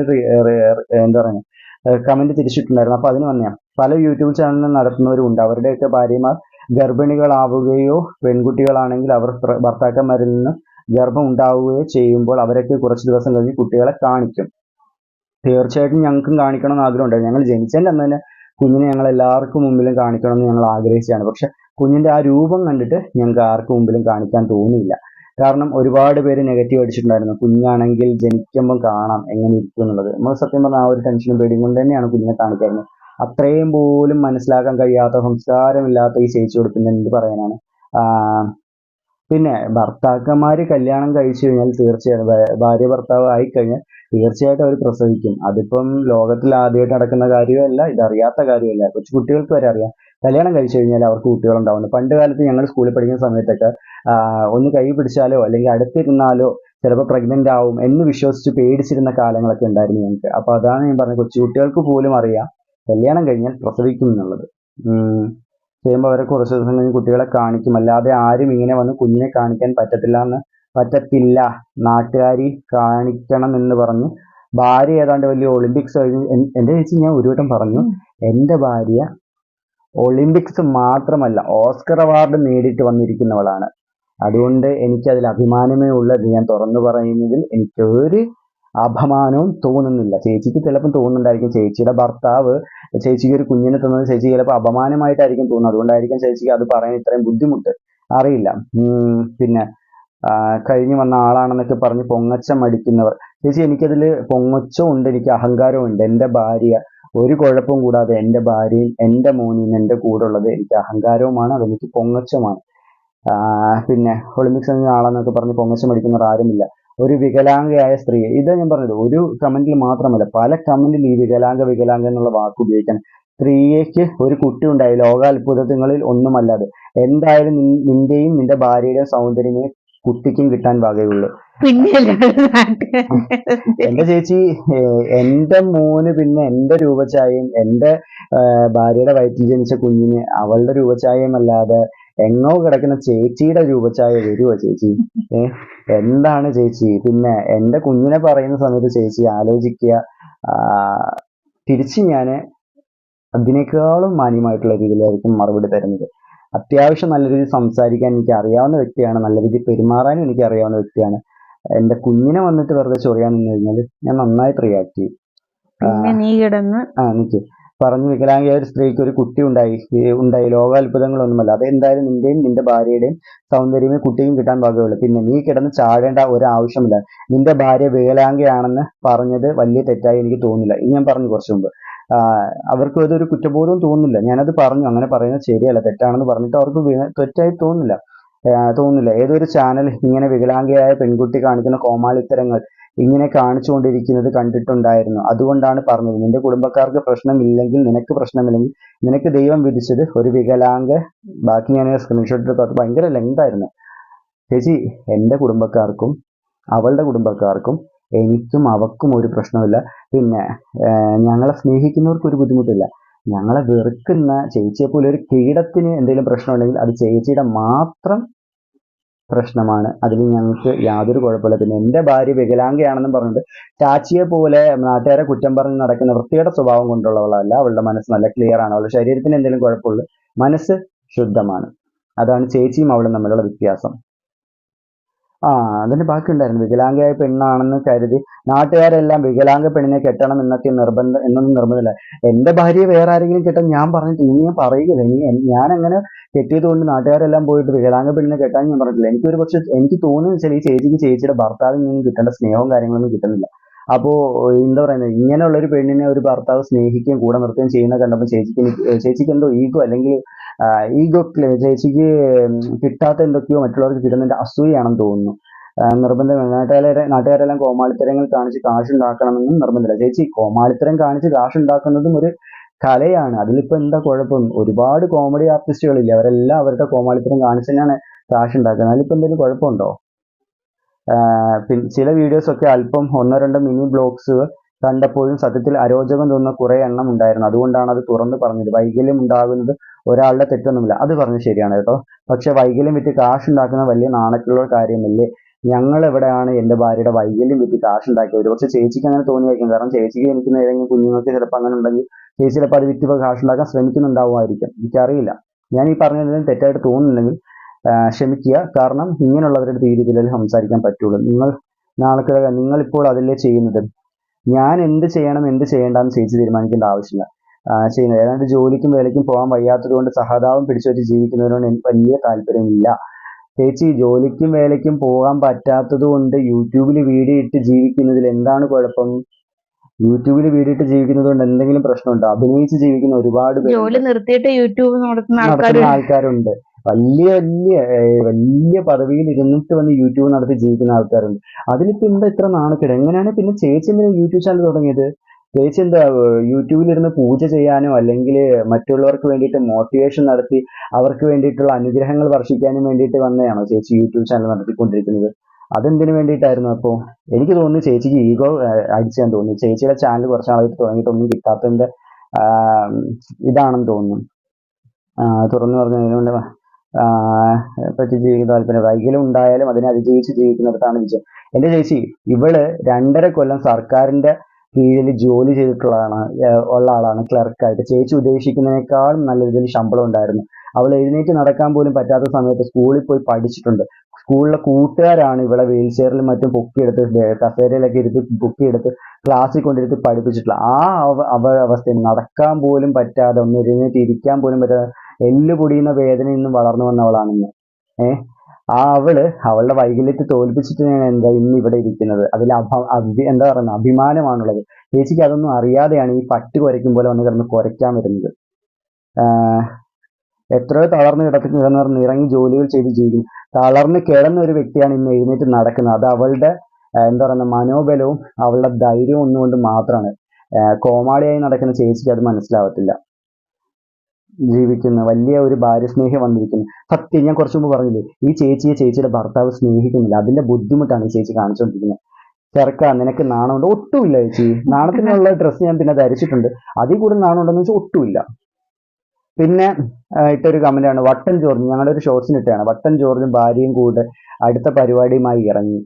എന്താ പറയുക കമന്റ് തിരിച്ചിട്ടുണ്ടായിരുന്നു. അപ്പൊ അതിന് വന്നയാ. പല യൂട്യൂബ് ചാനലിൽ നടത്തുന്നവരുണ്ട് അവരുടെയൊക്കെ ഭാര്യമാർ ഗർഭിണികളാവുകയോ പെൺകുട്ടികളാണെങ്കിൽ അവർ ഭർത്താക്കന്മാരിൽ നിന്ന് ഗർഭം ഉണ്ടാവുകയോ ചെയ്യുമ്പോൾ അവരൊക്കെ കുറച്ച് ദിവസം കഴിഞ്ഞ് കുട്ടികളെ കാണിക്കും. തീർച്ചയായിട്ടും ഞങ്ങൾക്കും കാണിക്കണം എന്ന് ആഗ്രഹമുണ്ട്. ഞങ്ങൾ ജനിച്ചതിന്റെ അന്ന് തന്നെ കുഞ്ഞിനെ ഞങ്ങൾ എല്ലാവർക്കും മുമ്പിലും കാണിക്കണം എന്ന് ഞങ്ങൾ ആഗ്രഹിച്ചതാണ്. പക്ഷെ കുഞ്ഞിന്റെ ആ രൂപം കണ്ടിട്ട് ഞങ്ങൾക്ക് ആർക്കും മുമ്പിലും കാണിക്കാൻ തോന്നിയില്ല. കാരണം ഒരുപാട് പേര് നെഗറ്റീവ് അടിച്ചിട്ടുണ്ടായിരുന്നു. കുഞ്ഞാണെങ്കിൽ ജനിക്കുമ്പം കാണാം എങ്ങനെ ഇരിക്കും എന്നുള്ളത്. നമ്മൾ സത്യം പറഞ്ഞാൽ ആ ഒരു ടെൻഷനും പേടിയും കൊണ്ട് തന്നെയാണ് കുഞ്ഞിനെ കാണിക്കാറുള്ളത് അത്രയും പോലും മനസ്സിലാക്കാൻ കഴിയാത്ത സംസ്കാരമില്ലാത്ത ഈ ചേച്ചി കൊടുക്കുന്ന എന്ത് പറയാനാണ്? പിന്നെ ഭർത്താക്കന്മാര് കല്യാണം കഴിച്ചു കഴിഞ്ഞാൽ തീർച്ചയായും ഭ- ഭാര്യ ഭർത്താവ് ആയിക്കഴിഞ്ഞാൽ തീർച്ചയായിട്ടും അവർ പ്രസവിക്കും. അതിപ്പം ലോകത്തിൽ ആദ്യമായിട്ട് നടക്കുന്ന കാര്യമല്ല ഇതറിയാത്ത കാര്യമല്ല. കൊച്ചു കുട്ടികൾക്ക് വരെ അറിയാം. കല്യാണം കഴിച്ചു കഴിഞ്ഞാൽ അവർക്ക് കുട്ടികളുണ്ടാവുന്നു. പണ്ട് കാലത്ത് ഞങ്ങൾ സ്കൂളിൽ പഠിക്കുന്ന സമയത്തൊക്കെ ഒന്ന് കൈ പിടിച്ചാലോ അല്ലെങ്കിൽ അടുത്തിരുന്നാലോ ചിലപ്പോൾ പ്രഗ്നന്റ് ആവും എന്ന് വിശ്വസിച്ച് പേടിച്ചിരുന്ന കാലങ്ങളൊക്കെ ഉണ്ടായിരുന്നു ഞങ്ങൾക്ക്. അപ്പോൾ അതാണ് ഞാൻ പറഞ്ഞത് കൊച്ചു കുട്ടികൾക്ക് പോലും അറിയാം കല്യാണം കഴിഞ്ഞാൽ പ്രസവിക്കും എന്നുള്ളത്. ചെയ്യുമ്പോൾ അവരെ കുറച്ച് ദിവസം കഴിഞ്ഞ് കുട്ടികളെ കാണിക്കും. അല്ലാതെ ആരും ഇങ്ങനെ വന്ന് കുഞ്ഞിനെ കാണിക്കാൻ പറ്റത്തില്ല എന്ന് പറ്റത്തില്ല. നാട്ടുകാരി കാണിക്കണം എന്ന് പറഞ്ഞ്. ഭാര്യ ഏതാണ്ട് വലിയ ഒളിമ്പിക്സ് കഴിഞ്ഞ് എന്റെ ചേച്ചി ഞാൻ ഒരു വട്ടം പറഞ്ഞു എന്റെ ഭാര്യ ഒളിമ്പിക്സ് മാത്രമല്ല ഓസ്കർ അവാർഡ് നേടിയിട്ട് വന്നിരിക്കുന്നവളാണ്. അതുകൊണ്ട് എനിക്ക് അതിൽ അഭിമാനമേ ഉള്ളത്. ഞാൻ തുറന്നു പറയുന്നതിൽ എനിക്ക് ഒരു അപമാനവും തോന്നുന്നില്ല. ചേച്ചിക്ക് ചിലപ്പോൾ തോന്നുന്നുണ്ടായിരിക്കും. ചേച്ചിയുടെ ഭർത്താവ് ചേച്ചിക്ക് ഒരു കുഞ്ഞിനെ തന്നത് ചേച്ചി ചിലപ്പോൾ അപമാനമായിട്ടായിരിക്കും തോന്നുന്നത്. അതുകൊണ്ടായിരിക്കും ചേച്ചിക്ക് അത് പറയാൻ ഇത്രയും ബുദ്ധിമുട്ട്. അറിയില്ല. പിന്നെ കഴിഞ്ഞു വന്ന ആളാണെന്നൊക്കെ പറഞ്ഞ് പൊങ്ങച്ചം അടിക്കുന്നവർ. ചേച്ചി എനിക്കതിൽ പൊങ്ങച്ചം ഉണ്ട്. എനിക്ക് അഹങ്കാരവും ഉണ്ട്. എന്റെ ഭാര്യ ഒരു കുഴപ്പവും കൂടാതെ എന്റെ ഭാര്യയിൽ എന്റെ മോനും എന്റെ കൂടെ ഉള്ളത് എനിക്ക് അഹങ്കാരവുമാണ്. അതെനിക്ക് പൊങ്ങച്ചമാണ്. പിന്നെ ഒളിമ്പിക്സ് എന്ന ആളെന്നൊക്കെ പറഞ്ഞ് പൊങ്ങച്ചം അടിക്കുന്നവർ ആരുമില്ല. ഒരു വികലാംഗയായ സ്ത്രീ ഇത് ഞാൻ പറഞ്ഞത്. ഒരു കമന്റിൽ മാത്രമല്ല പല കമന്റിൽ ഈ വികലാംഗ വികലാംഗ എന്നുള്ള വാക്ക് ഉപയോഗിക്കാൻ സ്ത്രീയേക്ക് ഒരു കുട്ടി ഉണ്ടായി ലോകാത്ഭുതങ്ങളിൽ ഒന്നുമല്ലാതെ. എന്തായാലും നിന്റെയും നിന്റെ ഭാര്യയുടെയും സൗന്ദര്യമേ കുട്ടിക്കും കിട്ടാൻ പാകയുള്ളു പിന്നെ എന്റെ ചേച്ചി എന്റെ മോന് പിന്നെ എന്റെ രൂപഛായയും എന്റെ ഭാര്യയുടെ വയറ്റിൽ ജനിച്ച കുഞ്ഞിന് അവളുടെ രൂപഛായയും അല്ലാതെ എങ്ങോ കിടക്കുന്ന ചേച്ചിയുടെ രൂപഛായ വരുവോ ചേച്ചി? എന്താണ് ചേച്ചി? പിന്നെ എന്റെ കുഞ്ഞിനെ പറയുന്ന സമയത്ത് ചേച്ചി ആലോചിക്കുക. തിരിച്ചു തിരിച്ച് ഞാൻ അതിനേക്കാളും മാന്യമായിട്ടുള്ള രീതിയിലായിരിക്കും മറുപടി തരുന്നത്. അത്യാവശ്യം നല്ല രീതിയിൽ സംസാരിക്കാൻ എനിക്ക് അറിയാവുന്ന വ്യക്തിയാണ് നല്ല രീതിയിൽ പെരുമാറാനും എനിക്ക് അറിയാവുന്ന വ്യക്തിയാണ്. എന്റെ കുഞ്ഞിനെ വന്നിട്ട് വെറുതെ ചൊറിയാൻ നിന്ന് കഴിഞ്ഞാൽ ഞാൻ നന്നായിട്ട് റിയാക്ട് ചെയ്യും. നീ കിടന്ന് ആ നിക്ക് പറഞ്ഞു വികലാംഗയായ ഒരു സ്ത്രീക്ക് ഒരു കുട്ടി ഉണ്ടായി. ഉണ്ടായി. ലോകാത്ഭുതങ്ങളൊന്നുമല്ല. അത് എന്തായാലും നിന്റെയും നിന്റെ ഭാര്യയുടെയും സൗന്ദര്യമേ കുട്ടിയും കിട്ടാൻ ഭാഗമുള്ളൂ പിന്നെ നീ കിടന്ന് ചാടേണ്ട ഒരാവശ്യമില്ല. നിന്റെ ഭാര്യ വികലാംഗയാണെന്ന് പറഞ്ഞത് വലിയ തെറ്റായി എനിക്ക് തോന്നില്ല ഇത് ഞാൻ പറഞ്ഞു കുറച്ചു മുമ്പ്. അവർക്ക് അതൊരു കുറ്റബോധം തോന്നുന്നില്ല. ഞാനത് പറഞ്ഞു. അങ്ങനെ പറയുന്നത് ശരിയല്ല. തെറ്റാണെന്ന് പറഞ്ഞിട്ട് അവർക്ക് തെറ്റായി തോന്നുന്നില്ല. തോന്നുന്നില്ല. ഏതൊരു ചാനൽ ഇങ്ങനെ വികലാംഗയായ പെൺകുട്ടി കാണിക്കുന്ന കോമാളിത്തരങ്ങൾ ഇങ്ങനെ കാണിച്ചുകൊണ്ടിരിക്കുന്നത് കണ്ടിട്ടുണ്ടായിരുന്നു. അതുകൊണ്ടാണ് പറഞ്ഞത്. നിന്റെ കുടുംബക്കാർക്ക് പ്രശ്നമില്ലെങ്കിൽ നിനക്ക് പ്രശ്നമില്ലെങ്കിൽ നിനക്ക് ദൈവം വിധിച്ചത് ഒരു വികലാംഗ ബാക്കി ഞാൻ സ്ക്രീൻഷോട്ട് എടുത്തു ഭയങ്കര ലെങ്ത് ആയിരുന്നു. ചേച്ചി എന്റെ കുടുംബക്കാർക്കും അവളുടെ കുടുംബക്കാർക്കും എനിക്കും അവക്കും ഒരു പ്രശ്നമില്ല പിന്നെ ഞങ്ങളെ സ്നേഹിക്കുന്നവർക്ക് ഒരു ബുദ്ധിമുട്ടില്ല. ഞങ്ങളെ വെറുക്കുന്ന ചേച്ചിയെ പോലെ ഒരു കീടത്തിന് എന്തെങ്കിലും പ്രശ്നമുണ്ടെങ്കിൽ അത് ചേച്ചിയുടെ മാത്രം പ്രശ്നമാണ്. അതിൽ ഞങ്ങൾക്ക് യാതൊരു കുഴപ്പമില്ല. പിന്നെ എന്റെ ഭാര്യ വികലാംഗയാണെന്നും പറഞ്ഞിട്ട് ചാച്ചിയെ പോലെ നാട്ടുകാരെ കുറ്റം പറഞ്ഞ് നടക്കുന്ന വൃത്തിയുടെ സ്വഭാവം കൊണ്ടുള്ളവളല്ല. അവളുടെ മനസ്സ് നല്ല ക്ലിയർ ആണ്. അവളുടെ ശരീരത്തിന് എന്തെങ്കിലും കുഴപ്പമുള്ളൂ മനസ്സ് ശുദ്ധമാണ്. അതാണ് ചേച്ചിയും അവളും തമ്മിലുള്ള വ്യത്യാസം. ആ ബാക്കി ഉണ്ടായിരുന്നു വികലാംഗയായ പെണ്ണാണെന്ന് കരുതി നാട്ടുകാരെല്ലാം വികലാംഗ പെണ്ണിനെ കെട്ടണം എന്നൊക്കെ നിർബന്ധം എന്നൊന്നും നിർബന്ധമില്ല. എന്റെ ഭാര്യയെ വേറെ ആരെങ്കിലും കെട്ടാൻ ഞാൻ പറഞ്ഞിട്ട് ഇനി ഞാൻ പറയുകയില്ല. ഇനി ഞാൻ അങ്ങനെ കെട്ടിയത് കൊണ്ട് നാട്ടുകാരെല്ലാം പോയിട്ട് വികലാംഗ പെണ്ണിനെ കെട്ടാൻ ഞാൻ പറഞ്ഞിട്ടില്ല. എനിക്കൊരു പക്ഷെ എനിക്ക് തോന്നുന്നു വെച്ചാൽ ഈ ചേച്ചിക്ക് ചേച്ചിയുടെ ഭർത്താവിൽ നിന്നും കിട്ടേണ്ട സ്നേഹവും കാര്യങ്ങളൊന്നും കിട്ടുന്നില്ല. അപ്പോ എന്താ പറയുന്നത് ഇങ്ങനെയുള്ള ഒരു പെണ്ണിനെ ഒരു ഭർത്താവ് സ്നേഹിക്കുകയും കൂടെ നിർത്തുകയും ചെയ്യുന്ന കണ്ടപ്പോൾ ചേച്ചിക്ക് ചേച്ചിക്ക് എന്തോ ഈഗോ അല്ലെങ്കിൽ ഈഗോ ചേച്ചിക്ക് കിട്ടാത്ത എന്തൊക്കെയോ മറ്റുള്ളവർക്ക് കിട്ടുന്നതിന്റെ അസൂയാണെന്ന് തോന്നുന്നു. നിർബന്ധം നാട്ടുകാരെ നാട്ടുകാരെല്ലാം കോമാളിത്തരങ്ങൾ കാണിച്ച് കാശുണ്ടാക്കണമെന്നും നിർബന്ധമില്ല. ചേച്ചി കോമാളിത്തരം കാണിച്ച് കാശുണ്ടാക്കുന്നതും ഒരു കലയാണ്. അതിലിപ്പോ എന്താ കുഴപ്പം? ഒരുപാട് കോമഡി ആർട്ടിസ്റ്റുകളില്ലേ അവരെല്ലാം അവരുടെ കോമാളിത്തരം കാണിച്ച് തന്നെയാണ് കാശുണ്ടാക്കുന്നത്. അതിലിപ്പോ എന്തെങ്കിലും കുഴപ്പമുണ്ടോ? ചില വീഡിയോസ് ഒക്കെ അല്പം ഒന്നോ രണ്ടോ മിനി ബ്ലോഗ്സ് കണ്ടപ്പോഴും സത്യത്തിൽ അരോചകം തോന്നുന്ന കുറെ എണ്ണം ഉണ്ടായിരുന്നു. അതുകൊണ്ടാണ് അത് തുറന്നു പറഞ്ഞത്. വൈകല്യം ഉണ്ടാകുന്നത് ഒരാളുടെ തെറ്റൊന്നുമില്ല. അത് പറഞ്ഞത് ശരിയാണ് കേട്ടോ. പക്ഷെ വൈകല്യം വിറ്റ് കാശ് ഉണ്ടാക്കുന്ന വലിയ നാണക്കുള്ള കാര്യമല്ലേ? ഞങ്ങൾ എവിടെയാണ് എന്റെ ഭാര്യയുടെ വൈകല്യം വിറ്റ് കാശുണ്ടാക്കിയത് ഒരു പക്ഷെ ചേച്ചിക്ക് അങ്ങനെ തോന്നിയായിരിക്കും. കാരണം ചേച്ചിക്ക് എനിക്ക് ഏതെങ്കിലും കുഞ്ഞുങ്ങൾക്ക് ചിലപ്പോൾ അങ്ങനെ ഉണ്ടെങ്കിൽ ചേച്ചി ചിലപ്പോൾ അത് വിറ്റ് കാശ് ഉണ്ടാക്കാൻ ശ്രമിക്കുന്നുണ്ടാവുമായിരിക്കും. എനിക്കറിയില്ല. ഞാൻ ഈ പറഞ്ഞതിന് തെറ്റായിട്ട് തോന്നുന്നുണ്ടെങ്കിൽ ക്ഷമിക്കുക. കാരണം ഇങ്ങനെയുള്ളവരുടെ അടുത്ത് ഈ രീതിയിൽ സംസാരിക്കാൻ പറ്റുള്ളൂ. നിങ്ങൾ നാളെ നിങ്ങൾ ഇപ്പോൾ അതല്ലേ ചെയ്യുന്നത്. ഞാൻ എന്ത് ചെയ്യണം എന്ത് ചെയ്യേണ്ടെന്ന് ചേച്ചി തീരുമാനിക്കേണ്ട ആവശ്യമില്ല. ചെയ്യുന്നത്. ഏതാണ്ട് ജോലിക്കും വേലയ്ക്കും പോകാൻ വയ്യാത്തതുകൊണ്ട് സഹതാപം പിടിച്ചു വെച്ച് ജീവിക്കുന്നതിനോട് എനിക്ക് വലിയ താല്പര്യമില്ല. ചേച്ചി ജോലിക്കും വേലയ്ക്കും പോകാൻ പറ്റാത്തത് കൊണ്ട് യൂട്യൂബിൽ വീഡിയോ ഇട്ട് ജീവിക്കുന്നതിൽ എന്താണ് കുഴപ്പം? യൂട്യൂബിൽ വീഡിയോ ഇട്ട് ജീവിക്കുന്നത് കൊണ്ട് എന്തെങ്കിലും പ്രശ്നമുണ്ടോ? അഭിനയിച്ച് ജീവിക്കുന്ന ഒരുപാട് പേര് ജോലി നിർത്തിയിട്ട് യൂട്യൂബ് നടത്തുന്ന ആൾക്കാരുണ്ട്. വലിയ വലിയ വലിയ പദവിയിൽ ഇരുന്നിട്ട് വന്ന് യൂട്യൂബ് നടത്തി ജീവിക്കുന്ന ആൾക്കാരുണ്ട്. അതിലിപ്പോ എന്താ ഇത്ര നാണക്കേട്? എങ്ങനെയാണ് പിന്നെ ചേച്ചി എന്തിനാ യൂട്യൂബ് ചാനൽ തുടങ്ങിയത്? ചേച്ചി എന്താ യൂട്യൂബിലിരുന്ന് പൂജ ചെയ്യാനോ അല്ലെങ്കിൽ മറ്റുള്ളവർക്ക് വേണ്ടിയിട്ട് മോട്ടിവേഷൻ നടത്തി അവർക്ക് വേണ്ടിയിട്ടുള്ള അനുഗ്രഹങ്ങൾ വർഷിക്കാനും വേണ്ടിയിട്ട് വന്നതാണോ ചേച്ചി യൂട്യൂബ് ചാനൽ നടത്തിക്കൊണ്ടിരിക്കുന്നത്? അതെന്തിനു വേണ്ടിയിട്ടായിരുന്നു അപ്പോൾ എനിക്ക് തോന്നുന്നു ചേച്ചിക്ക് ഈഗോ അടിച്ചാൻ തോന്നി ചേച്ചിയുടെ ചാനൽ കുറച്ച് നാളായിട്ട് തുടങ്ങിയിട്ടൊന്നും കിട്ടാത്തതിന്റെ ഇതാണെന്ന് തോന്നുന്നു. തുറന്നു പറഞ്ഞതിനുകൊണ്ട് പറ്റി ജീവിക്കുന്ന താല്പര്യം. വൈകല്യം ഉണ്ടായാലും അതിനെ അതിജീവിച്ച് ജീവിക്കുന്നിടത്താണ് വിജയം. എന്റെ ചേച്ചി ഇവൾ രണ്ടര കൊല്ലം സർക്കാരിന്റെ കീഴിൽ ജോലി ചെയ്തിട്ടുള്ളതാണ് ഉള്ള ആളാണ് ക്ലർക്കായിട്ട്. ചേച്ചി ഉദ്ദേശിക്കുന്നതിനേക്കാളും നല്ല രീതിയിൽ ശമ്പളം ഉണ്ടായിരുന്നു. അവൾ എഴുന്നേറ്റ് നടക്കാൻ പോലും പറ്റാത്ത സമയത്ത് സ്കൂളിൽ പോയി പഠിച്ചിട്ടുണ്ട്. സ്കൂളിലെ കൂട്ടുകാരാണ് ഇവളെ വീൽ ചെയറിലും മറ്റും പൊക്കിയെടുത്ത് കസേരയിലൊക്കെ ഇരുത്തി പൊക്കിയെടുത്ത് ക്ലാസ്സിൽ കൊണ്ടിരുത്തി പഠിപ്പിച്ചിട്ടുള്ള ആ അവ അവസ്ഥയിൽ നടക്കാൻ പോലും പറ്റാതെ ഒന്ന് എഴുന്നേറ്റ് ഇരിക്കാൻ പോലും പറ്റാതെ എല്ല് പൊടിയുന്ന വേദനയിൽ നിന്നും വളർന്നു വന്നവളാണെന്ന്. ഏഹ് ആ അവൾ അവളുടെ വൈകല്യത്തെ തോൽപ്പിച്ചിട്ട് ഞാൻ എന്താ ഇന്ന് ഇവിടെ ഇരിക്കുന്നത്. അതിൽ അഭ അഭി എന്താ പറയുന്നത്? അഭിമാനമാണുള്ളത്. ചേച്ചിക്ക് അതൊന്നും അറിയാതെയാണ് ഈ പട്ടി കുരയ്ക്കും പോലെ വന്ന് കിടന്ന് കുരയ്ക്കാൻ വരുന്നത്. എത്രയോ തളർന്ന് കിടത്തി കിടന്നവർ ഇറങ്ങി ജോലികൾ ചെയ്ത് ജീവിക്കും തളർന്ന് കിടന്ന ഒരു വ്യക്തിയാണ് ഇന്ന് എഴുന്നേറ്റ് നടക്കുന്നത്. അത് അവളുടെ എന്താ പറയുന്ന മനോബലവും അവളുടെ ധൈര്യവും ഒന്നുകൊണ്ട് മാത്രമാണ്. കോമാളിയായി നടക്കുന്ന ചേച്ചിക്ക് അത് മനസ്സിലാവത്തില്ല. ജീവിക്കുന്ന വലിയ ഒരു ഭാര്യസ്നേഹി വന്നിരിക്കുന്നു. സത്യം ഞാൻ കുറച്ചു മുമ്പ് പറഞ്ഞില്ലേ ഈ ചേച്ചിയെ ചേച്ചിയുടെ ഭർത്താവ് സ്നേഹിക്കുന്നില്ല. അതിന്റെ ബുദ്ധിമുട്ടാണ് ഈ ചേച്ചി കാണിച്ചുകൊണ്ടിരിക്കുന്നത് ചെറുക്ക നിനക്ക് നാണമുണ്ട്? ഒട്ടുമില്ല ചേച്ചി. നാണത്തിനുള്ള ഡ്രസ്സ് ഞാൻ പിന്നെ ധരിച്ചിട്ടുണ്ട്. അതിൽ കൂടുതൽ നാണമുണ്ടെന്ന് വെച്ചാൽ ഒട്ടുമില്ല. പിന്നെ ഇട്ടൊരു കമന്റാണ് വട്ടൻ ജോർജ് ഞങ്ങളുടെ ഒരു ഷോർട്സിന് ഇട്ടാണ് വട്ടൻ ജോർജും ഭാര്യയും കൂടെ അടുത്ത പരിപാടിയുമായി ഇറങ്ങി.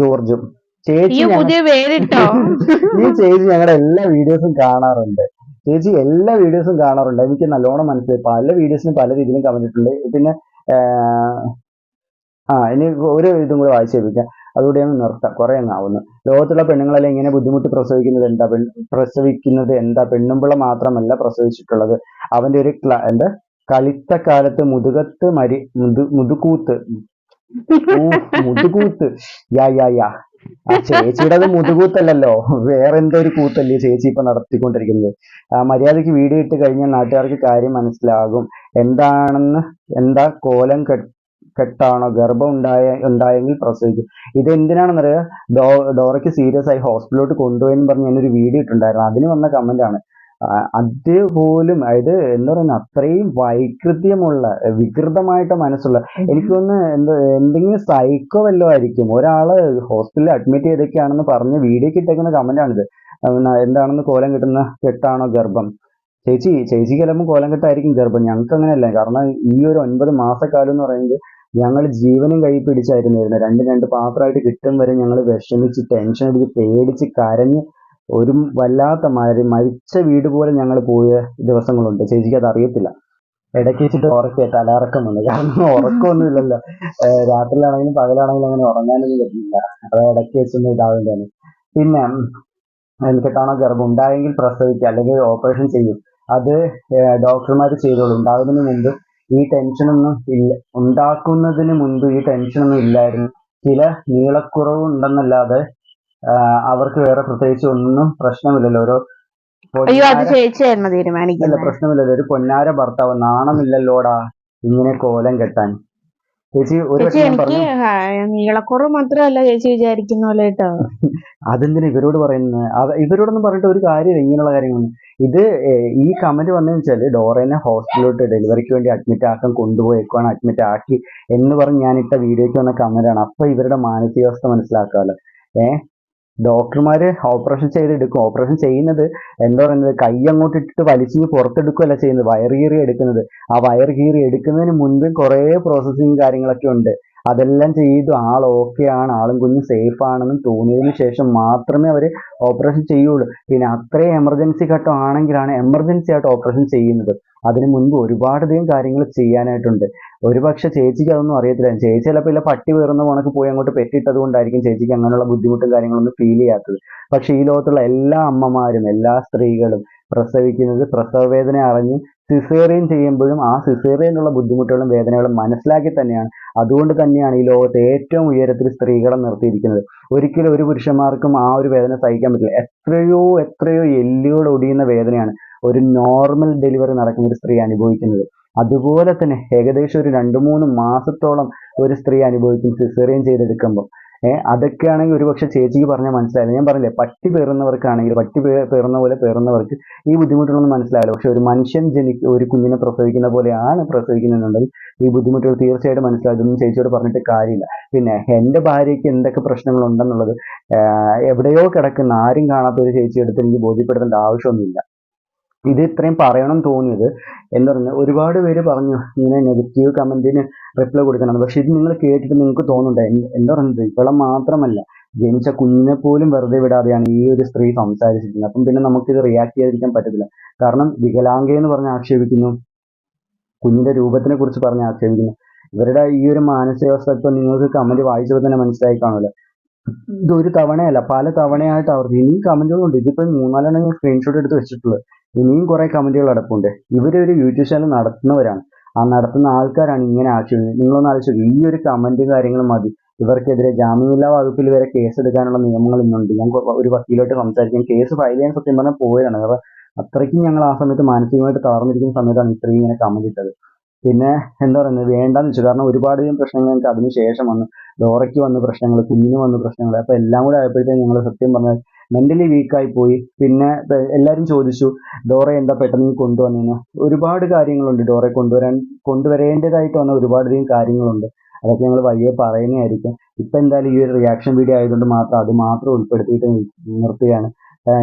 ജോർജും. ചേച്ചി ഈ ചേച്ചി ഞങ്ങളുടെ എല്ലാ വീഡിയോസും കാണാറുണ്ട്. ചേച്ചി എല്ലാ വീഡിയോസും കാണാറുണ്ട്. എനിക്ക് നല്ലോണം മനസ്സിലായി. പല വീഡിയോസിനും പല രീതിയിലും കമന്റ് ഇട്ടുണ്ട് പിന്നെ ആ ഇനി ഒരു ഇതും കൂടെ വായിച്ചു കേൾപ്പിക്കാം. അതുകൂടി അങ്ങ് നിർത്താം. കുറെ അങ്ങ് ആവുന്നു. ലോകത്തുള്ള പെണ്ണുങ്ങളെല്ലാം ഇങ്ങനെ ബുദ്ധിമുട്ട് പ്രസവിക്കുന്നത് എന്താ? പ്രസവിക്കുന്നത് എന്താ? പെണ്ണുമ്പിള മാത്രമല്ല പ്രസവിച്ചിട്ടുള്ളത്. അവന്റെ ഒരു എന്താ? കളിത്തക്കാലത്ത് മുതുകത്ത് മരി മുതു മുതുകൂത്ത്. മുതുകൂത്ത്. യാ യാ യാ. ആ ചേച്ചിയുടെ അത് മുതുകൂത്തല്ലല്ലോ. വേറെ എന്തോ ഒരു കൂത്തല്ലേ ചേച്ചി ഇപ്പൊ നടത്തിക്കൊണ്ടിരിക്കുന്നത്. ആ മര്യാദയ്ക്ക് വീഡിയോ ഇട്ട് കഴിഞ്ഞാൽ നാട്ടുകാർക്ക് കാര്യം മനസ്സിലാകും. എന്താണെന്ന് എന്താ കോലം കെട്ട് കെട്ടാണോ ഗർഭം ഉണ്ടായ ഉണ്ടായെങ്കിൽ പ്രസവിക്കും. ഇത് എന്തിനാണെന്നറിയാം ഡോ ഡോറയ്ക്ക് സീരിയസ് ആയി ഹോസ്പിറ്റലിലോട്ട് കൊണ്ടുപോയെന്ന് പറഞ്ഞ് ഞാനൊരു വീഡിയോ ഇട്ടുണ്ടായിരുന്നു അതിന് വന്ന കമന്റ് ആണ്. അതുപോലും അതായത് എന്താ പറയുക അത്രയും വൈകൃത്യമുള്ള വികൃതമായിട്ട് മനസ്സുള്ള എനിക്ക് ഒന്ന് എന്ത് എന്തെങ്കിലും സൈക്കോ വല്ലോ ആയിരിക്കും. ഒരാൾ ഹോസ്പിറ്റലിൽ അഡ്മിറ്റ് ചെയ്തൊക്കെയാണെന്ന് പറഞ്ഞ് വീഡിയോ ഇട്ടേക്കുന്ന കമന്റ് ആണിത്. ഉം, എന്താണെന്ന് കോലം കിട്ടുന്ന കെട്ടാണോ ഗർഭം? ചേച്ചി ചേച്ചി ചിലപ്പോൾ കോലം കെട്ടായിരിക്കും ഗർഭം. ഞങ്ങൾക്ക് അങ്ങനെയല്ല കാരണം ഈ ഒരു ഒൻപത് മാസക്കാലം എന്ന് പറയുന്നത് ഞങ്ങൾ ജീവനും കൈ പിടിച്ചായിരുന്നു വരുന്നത് രണ്ട് രണ്ട് പാത്രമായിട്ട് കിട്ടും വരെ ഞങ്ങൾ വിഷമിച്ച് ടെൻഷൻ അടിച്ച് പേടിച്ച് കരഞ്ഞ് ഒരു വല്ലാത്ത മാതിരി മരിച്ച വീട് പോലെ ഞങ്ങൾ പോയ ദിവസങ്ങളുണ്ട്. ചേച്ചിക്ക് അത് അറിയത്തില്ല. ഇടയ്ക്ക് വെച്ചിട്ട് ഉറക്കിയ തലയിറക്കം വന്നു. കാരണം ഉറക്കമൊന്നും ഇല്ലല്ലോ. രാത്രിയിലാണെങ്കിലും പകലാണെങ്കിലും അങ്ങനെ ഉറങ്ങാനൊന്നും പറ്റില്ല. അത് ഇടയ്ക്ക് വെച്ചൊന്നും ഇതാവേണ്ടതാണ് പിന്നെ എനിക്കെട്ടാണോ ഗർഭം? ഉണ്ടായെങ്കിൽ പ്രസവിക്കുക അല്ലെങ്കിൽ ഓപ്പറേഷൻ ചെയ്യും. അത് ഡോക്ടർമാർ ചെയ്തോളൂ. ഉണ്ടാകുന്നതിന് മുമ്പ് ഈ ടെൻഷനൊന്നും ഇല്ല. ഉണ്ടാക്കുന്നതിന് മുൻപ് ഈ ടെൻഷനൊന്നും ഇല്ലായിരുന്നു. ചില നീളക്കുറവ് ഉണ്ടെന്നല്ലാതെ അവർക്ക് വേറെ പ്രത്യേകിച്ച് ഒന്നും പ്രശ്നമില്ലല്ലോ. ഓരോ അയ്യോ അത് തീരുമാനിക്കില്ല ചേച്ചിയായിരുന്നു തീരുമാനിക്കുന്നത്. പ്രശ്നമില്ലല്ലോ. ഒരു പൊന്നാര ഭർത്താവ് നാണമില്ലല്ലോടാ ഇങ്ങനെ കോലം കെട്ടാൻ. ചേച്ചി ഒരു എനിക്ക് നീളക്കുറവ് മാത്രമല്ല ചേച്ചി വിചാരിക്കുന്ന പോലെ കേട്ടോ. അതെന്തിനാ ഇവരോട് പറയുന്നത് ഇവരോടൊന്നും പറഞ്ഞിട്ട് ഒരു കാര്യമില്ല ഇങ്ങനെയുള്ള കാര്യങ്ങളൊന്നും. ഇത് ഈ കമന്റ് വന്നതെന്ന് വെച്ചാൽ ഡോറേനെ ഹോസ്പിറ്റലിലോട്ട് ഡെലിവറിക്ക് വേണ്ടി അഡ്മിറ്റ് ആക്കാൻ കൊണ്ടുപോയേക്കുവാണ് അഡ്മിറ്റ് ആക്കി എന്ന് പറഞ്ഞ് ഞാൻ ഇട്ട വീഡിയോയ്ക്ക് വന്ന കമന്റാണ് അപ്പൊ ഇവരുടെ മാനസികാവസ്ഥ മനസ്സിലാക്കാമല്ലോ. ഏഹ് ഡോക്ടർമാര് ഓപ്പറേഷൻ ചെയ്തെടുക്കും. ഓപ്പറേഷൻ ചെയ്യുന്നത് എന്താ പറയുന്നത്? കൈ അങ്ങോട്ട് ഇട്ടിട്ട് വലിച്ചു പുറത്തെടുക്കുകയല്ല ചെയ്യുന്നത്. വയർ കീറി എടുക്കുന്നത്. ആ വയർ കീറി എടുക്കുന്നതിന് മുൻപ് കുറേ പ്രോസസ്സിങ് കാര്യങ്ങളൊക്കെ ഉണ്ട്. അതെല്ലാം ചെയ്തു. ആൾ ഓക്കെ ആണ്. ആളും കുഞ്ഞും സേഫ് ആണെന്ന് തോന്നിയതിന് ശേഷം മാത്രമേ അവർ ഓപ്പറേഷൻ ചെയ്യുള്ളൂ. പിന്നെ അത്രയും എമർജൻസി ഘട്ടം ആണെങ്കിലാണ് എമർജൻസി ആയിട്ട് ഓപ്പറേഷൻ ചെയ്യുന്നത്. അതിന് മുൻപ് ഒരുപാടധികം കാര്യങ്ങൾ ചെയ്യാനായിട്ടുണ്ട്. ഒരുപക്ഷെ ചേച്ചിക്ക് അതൊന്നും അറിയത്തില്ല. ചേച്ചി ചിലപ്പോൾ ഇല്ല പട്ടി വേറുന്ന കണക്ക് പോയി അങ്ങോട്ട് പെറ്റിട്ടത് കൊണ്ടായിരിക്കും ചേച്ചിക്ക് അങ്ങനെയുള്ള ബുദ്ധിമുട്ടും കാര്യങ്ങളൊന്നും ഫീൽ ചെയ്യാത്തത്. പക്ഷേ ഈ ലോകത്തുള്ള എല്ലാ അമ്മമാരും എല്ലാ സ്ത്രീകളും പ്രസവിക്കുന്നത് പ്രസവ വേദന അറിഞ്ഞും സിസേറിയൻ ചെയ്യുമ്പോഴും ആ സിസേറിയനുള്ള ബുദ്ധിമുട്ടുകളും വേദനകളും മനസ്സിലാക്കി തന്നെയാണ്. അതുകൊണ്ട് തന്നെയാണ് ഈ ലോകത്തെ ഏറ്റവും ഉയരത്തിൽ സ്ത്രീകളെ നിർത്തിയിരിക്കുന്നത്. ഒരിക്കലും ഒരു പുരുഷന്മാർക്കും ആ ഒരു വേദന സഹിക്കാൻ പറ്റില്ല. എത്രയോ എത്രയോ എല്ലുകൾ ഒടിയുന്ന വേദനയാണ് ഒരു നോർമൽ ഡെലിവറി നടക്കുന്ന ഒരു സ്ത്രീ അനുഭവിക്കുന്നത്. അതുപോലെ തന്നെ ഏകദേശം ഒരു രണ്ട് മൂന്ന് മാസത്തോളം ഒരു സ്ത്രീ അനുഭവിക്കും സിസേറിയൻ ചെയ്തെടുക്കുമ്പോൾ. ഏഹ് അതൊക്കെയാണെങ്കിൽ ഒരുപക്ഷെ ചേച്ചിക്ക് പറഞ്ഞാൽ മനസ്സിലായില്ല. ഞാൻ പറഞ്ഞില്ലേ പട്ടി പേറുന്നവർക്കാണെങ്കിൽ പട്ടി പേറുന്ന പോലെ പേറുന്നവർക്ക് ഈ ബുദ്ധിമുട്ടുകളൊന്നും മനസ്സിലായില്ല പക്ഷെ ഒരു മനുഷ്യൻ ജനി ഒരു കുഞ്ഞിനെ പ്രസവിക്കുന്ന പോലെയാണ് പ്രസവിക്കുന്നുണ്ടെങ്കിൽ ഈ ബുദ്ധിമുട്ടുകൾ തീർച്ചയായിട്ടും മനസ്സിലായതൊന്നും ചേച്ചിയോട് പറഞ്ഞിട്ട് കാര്യമില്ല. പിന്നെ എന്റെ ഭാര്യയ്ക്ക് എന്തൊക്കെ പ്രശ്നങ്ങൾ ഉണ്ടെന്നുള്ളത് എവിടെയോ കിടക്കുന്ന ആരും കാണാത്ത ഒരു ചേച്ചിയെടുത്ത് എനിക്ക് ബോധ്യപ്പെടുത്തേണ്ട ആവശ്യമൊന്നുമില്ല. ഇത് ഇത്രയും പറയണം തോന്നിയത് എന്ന് പറഞ്ഞാൽ ഒരുപാട് പേര് പറഞ്ഞു ഇങ്ങനെ നെഗറ്റീവ് കമന്റിന് റിപ്ലൈ കൊടുക്കണം പക്ഷെ ഇത് നിങ്ങൾ കേട്ടിട്ട് നിങ്ങൾക്ക് തോന്നുന്നുണ്ട്? എന്ത് പറയുന്നത്? ഇവളെ മാത്രമല്ല ജനിച്ച കുഞ്ഞിനെ പോലും വെറുതെ വിടാതെയാണ് ഈ ഒരു സ്ത്രീ സംസാരിച്ചിരിക്കുന്നത്. അപ്പം പിന്നെ നമുക്കിത് റിയാക്ട് ചെയ്യാതിരിക്കാൻ പറ്റത്തില്ല. കാരണം വികലാംഗ എന്ന് പറഞ്ഞ് ആക്ഷേപിക്കുന്നു. കുഞ്ഞിന്റെ രൂപത്തിനെ കുറിച്ച് പറഞ്ഞ് ആക്ഷേപിക്കുന്നു. ഇവരുടെ ഈ ഒരു മാനസികാവസ്ഥ ഇപ്പം നിങ്ങൾക്ക് കമന്റ് വായിച്ചപ്പോൾ തന്നെ മനസ്സിലായി കാണുമല്ലോ. ഇത് ഒരു തവണയല്ല പല തവണയായിട്ട് അവർ ഇനിയും കമന്റുകളുണ്ട് ഇതിപ്പോ മൂന്നാലെണ്ണം സ്ക്രീൻഷോട്ട് എടുത്ത് വെച്ചിട്ടുള്ളത്. ഇനിയും കുറെ കമന്റുകൾ അടപ്പുണ്ട് ഇവരൊരു യൂട്യൂബ് ചാനൽ നടത്തുന്നവരാണ്. ആ നടത്തുന്ന ആൾക്കാരാണ് ഇങ്ങനെ ആക്ഷേപിക്കുന്നത് നിങ്ങളൊന്ന് ആലോചിച്ചു. ഈ ഒരു കമന്റ് കാര്യങ്ങൾ മതി. ഇവർക്കെതിരെ ജാമ്യമില്ലാ വകുപ്പിൽ വരെ കേസ് എടുക്കാനുള്ള നിയമങ്ങൾ ഇന്നുണ്ട്. ഞാൻ ഒരു വക്കീലോട്ട് സംസാരിക്കാൻ കേസ് ഫയൽ ചെയ്യാൻ സത്യം പറഞ്ഞാൽ പോയതാണ്. കാരണം അത്രയ്ക്കും ഞങ്ങൾ ആ സമയത്ത് മാനസികമായിട്ട് തളർന്നിരിക്കുന്ന സമയത്താണ് ഇത്രയും ഇങ്ങനെ കമന്റ് ഇട്ടത്. പിന്നെ എന്താ പറയുന്നത്? വേണ്ടെന്ന് വെച്ചു. കാരണം ഒരുപാട് പ്രശ്നങ്ങൾ ഞങ്ങൾക്ക് അതിന് ശേഷം വന്നു. ഡോറയ്ക്ക് വന്ന പ്രശ്നങ്ങൾ കുഞ്ഞിന് വന്ന പ്രശ്നങ്ങൾ. അപ്പൊ എല്ലാം കൂടെ ആയപ്പോഴത്തേക്കും ഞങ്ങൾ സത്യം പറഞ്ഞാൽ മെന്റലി വീക്കായി പോയി. പിന്നെ എല്ലാവരും ചോദിച്ചു ഡോറ എന്താ പെട്ടെന്ന് കൊണ്ടുവന്നതെന്ന് ഒരുപാട് കാര്യങ്ങളുണ്ട് ഡോറെ കൊണ്ടുവരാൻ കൊണ്ടുവരേണ്ടതായിട്ട് വന്ന ഒരുപാടധികം കാര്യങ്ങളുണ്ട്. അതൊക്കെ ഞങ്ങൾ വഴിയെ പറയുന്നതായിരിക്കും. ഇപ്പൊ എന്തായാലും ഈ ഒരു റിയാക്ഷൻ വീഡിയോ ആയതുകൊണ്ട് മാത്രം അത് മാത്രം ഉൾപ്പെടുത്തിയിട്ട് നിർത്തുകയാണ്.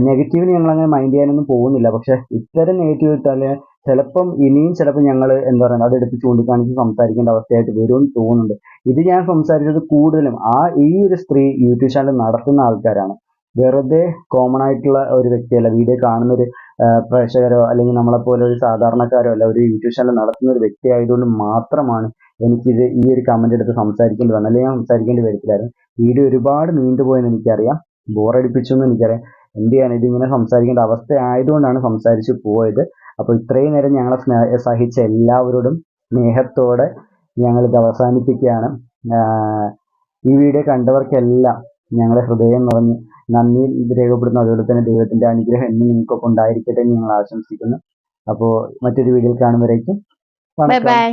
നെഗറ്റീവിന് ഞങ്ങൾ അങ്ങനെ മൈൻഡ് ചെയ്യാനൊന്നും പോകുന്നില്ല. പക്ഷെ ഇത്തരം നെഗറ്റീവ് ഇട്ടാൽ ചിലപ്പം ഇനിയും ചിലപ്പോൾ ഞങ്ങൾ എന്താ പറയുക അതെടുത്ത് ചൂണ്ടിക്കാണിച്ച് സംസാരിക്കേണ്ട അവസ്ഥയായിട്ട് വരുമെന്ന് തോന്നുന്നുണ്ട്. ഇത് ഞാൻ സംസാരിച്ചത് കൂടുതലും ആ ഈ ഒരു സ്ത്രീ യൂട്യൂബ് ചാനൽ നടത്തുന്ന ആൾക്കാരാണ്. വെറുതെ കോമൺ ആയിട്ടുള്ള ഒരു വ്യക്തിയല്ല. വീഡിയോ കാണുന്ന ഒരു പ്രേക്ഷകരോ അല്ലെങ്കിൽ നമ്മളെപ്പോലെ ഒരു സാധാരണക്കാരോ അല്ല ഒരു യൂട്യൂബ് ചാനൽ നടത്തുന്ന ഒരു വ്യക്തി ആയതുകൊണ്ട് മാത്രമാണ് എനിക്കിത് ഈ ഒരു കമന്റ് എടുത്ത് സംസാരിക്കേണ്ടി വന്നത്. അല്ലെങ്കിൽ ഞാൻ സംസാരിക്കേണ്ടി വരത്തില്ലായിരുന്നു. വീഡിയോ ഒരുപാട് നീണ്ടുപോയെന്ന് എനിക്കറിയാം. ബോറടിപ്പിച്ചു എന്ന് എനിക്കറിയാം. എന്ത് ചെയ്യാൻ ഇതിങ്ങനെ സംസാരിക്കേണ്ട അവസ്ഥ ആയതുകൊണ്ടാണ് സംസാരിച്ച് പോയത്. അപ്പോൾ ഇത്രയും നേരം ഞങ്ങളെ സ്നേഹ സഹിച്ച എല്ലാവരോടും സ്നേഹത്തോടെ ഞങ്ങളിത് അവസാനിപ്പിക്കുകയാണ്. ഈ വീഡിയോ കണ്ടവർക്കെല്ലാം ഞങ്ങളുടെ ഹൃദയം നിറഞ്ഞ് നന്ദി. രേഖപ്പെടുത്തുന്നു അതുപോലെ തന്നെ ദൈവത്തിന്റെ അനുഗ്രഹം എന്നും നിങ്ങൾക്കൊക്കെ ഉണ്ടായിരിക്കട്ടെ എന്ന് ഞങ്ങൾ ആശംസിക്കുന്നു. അപ്പോൾ മറ്റൊരു വീഡിയോയിൽ കാണുമ്പോഴേക്കും ബൈ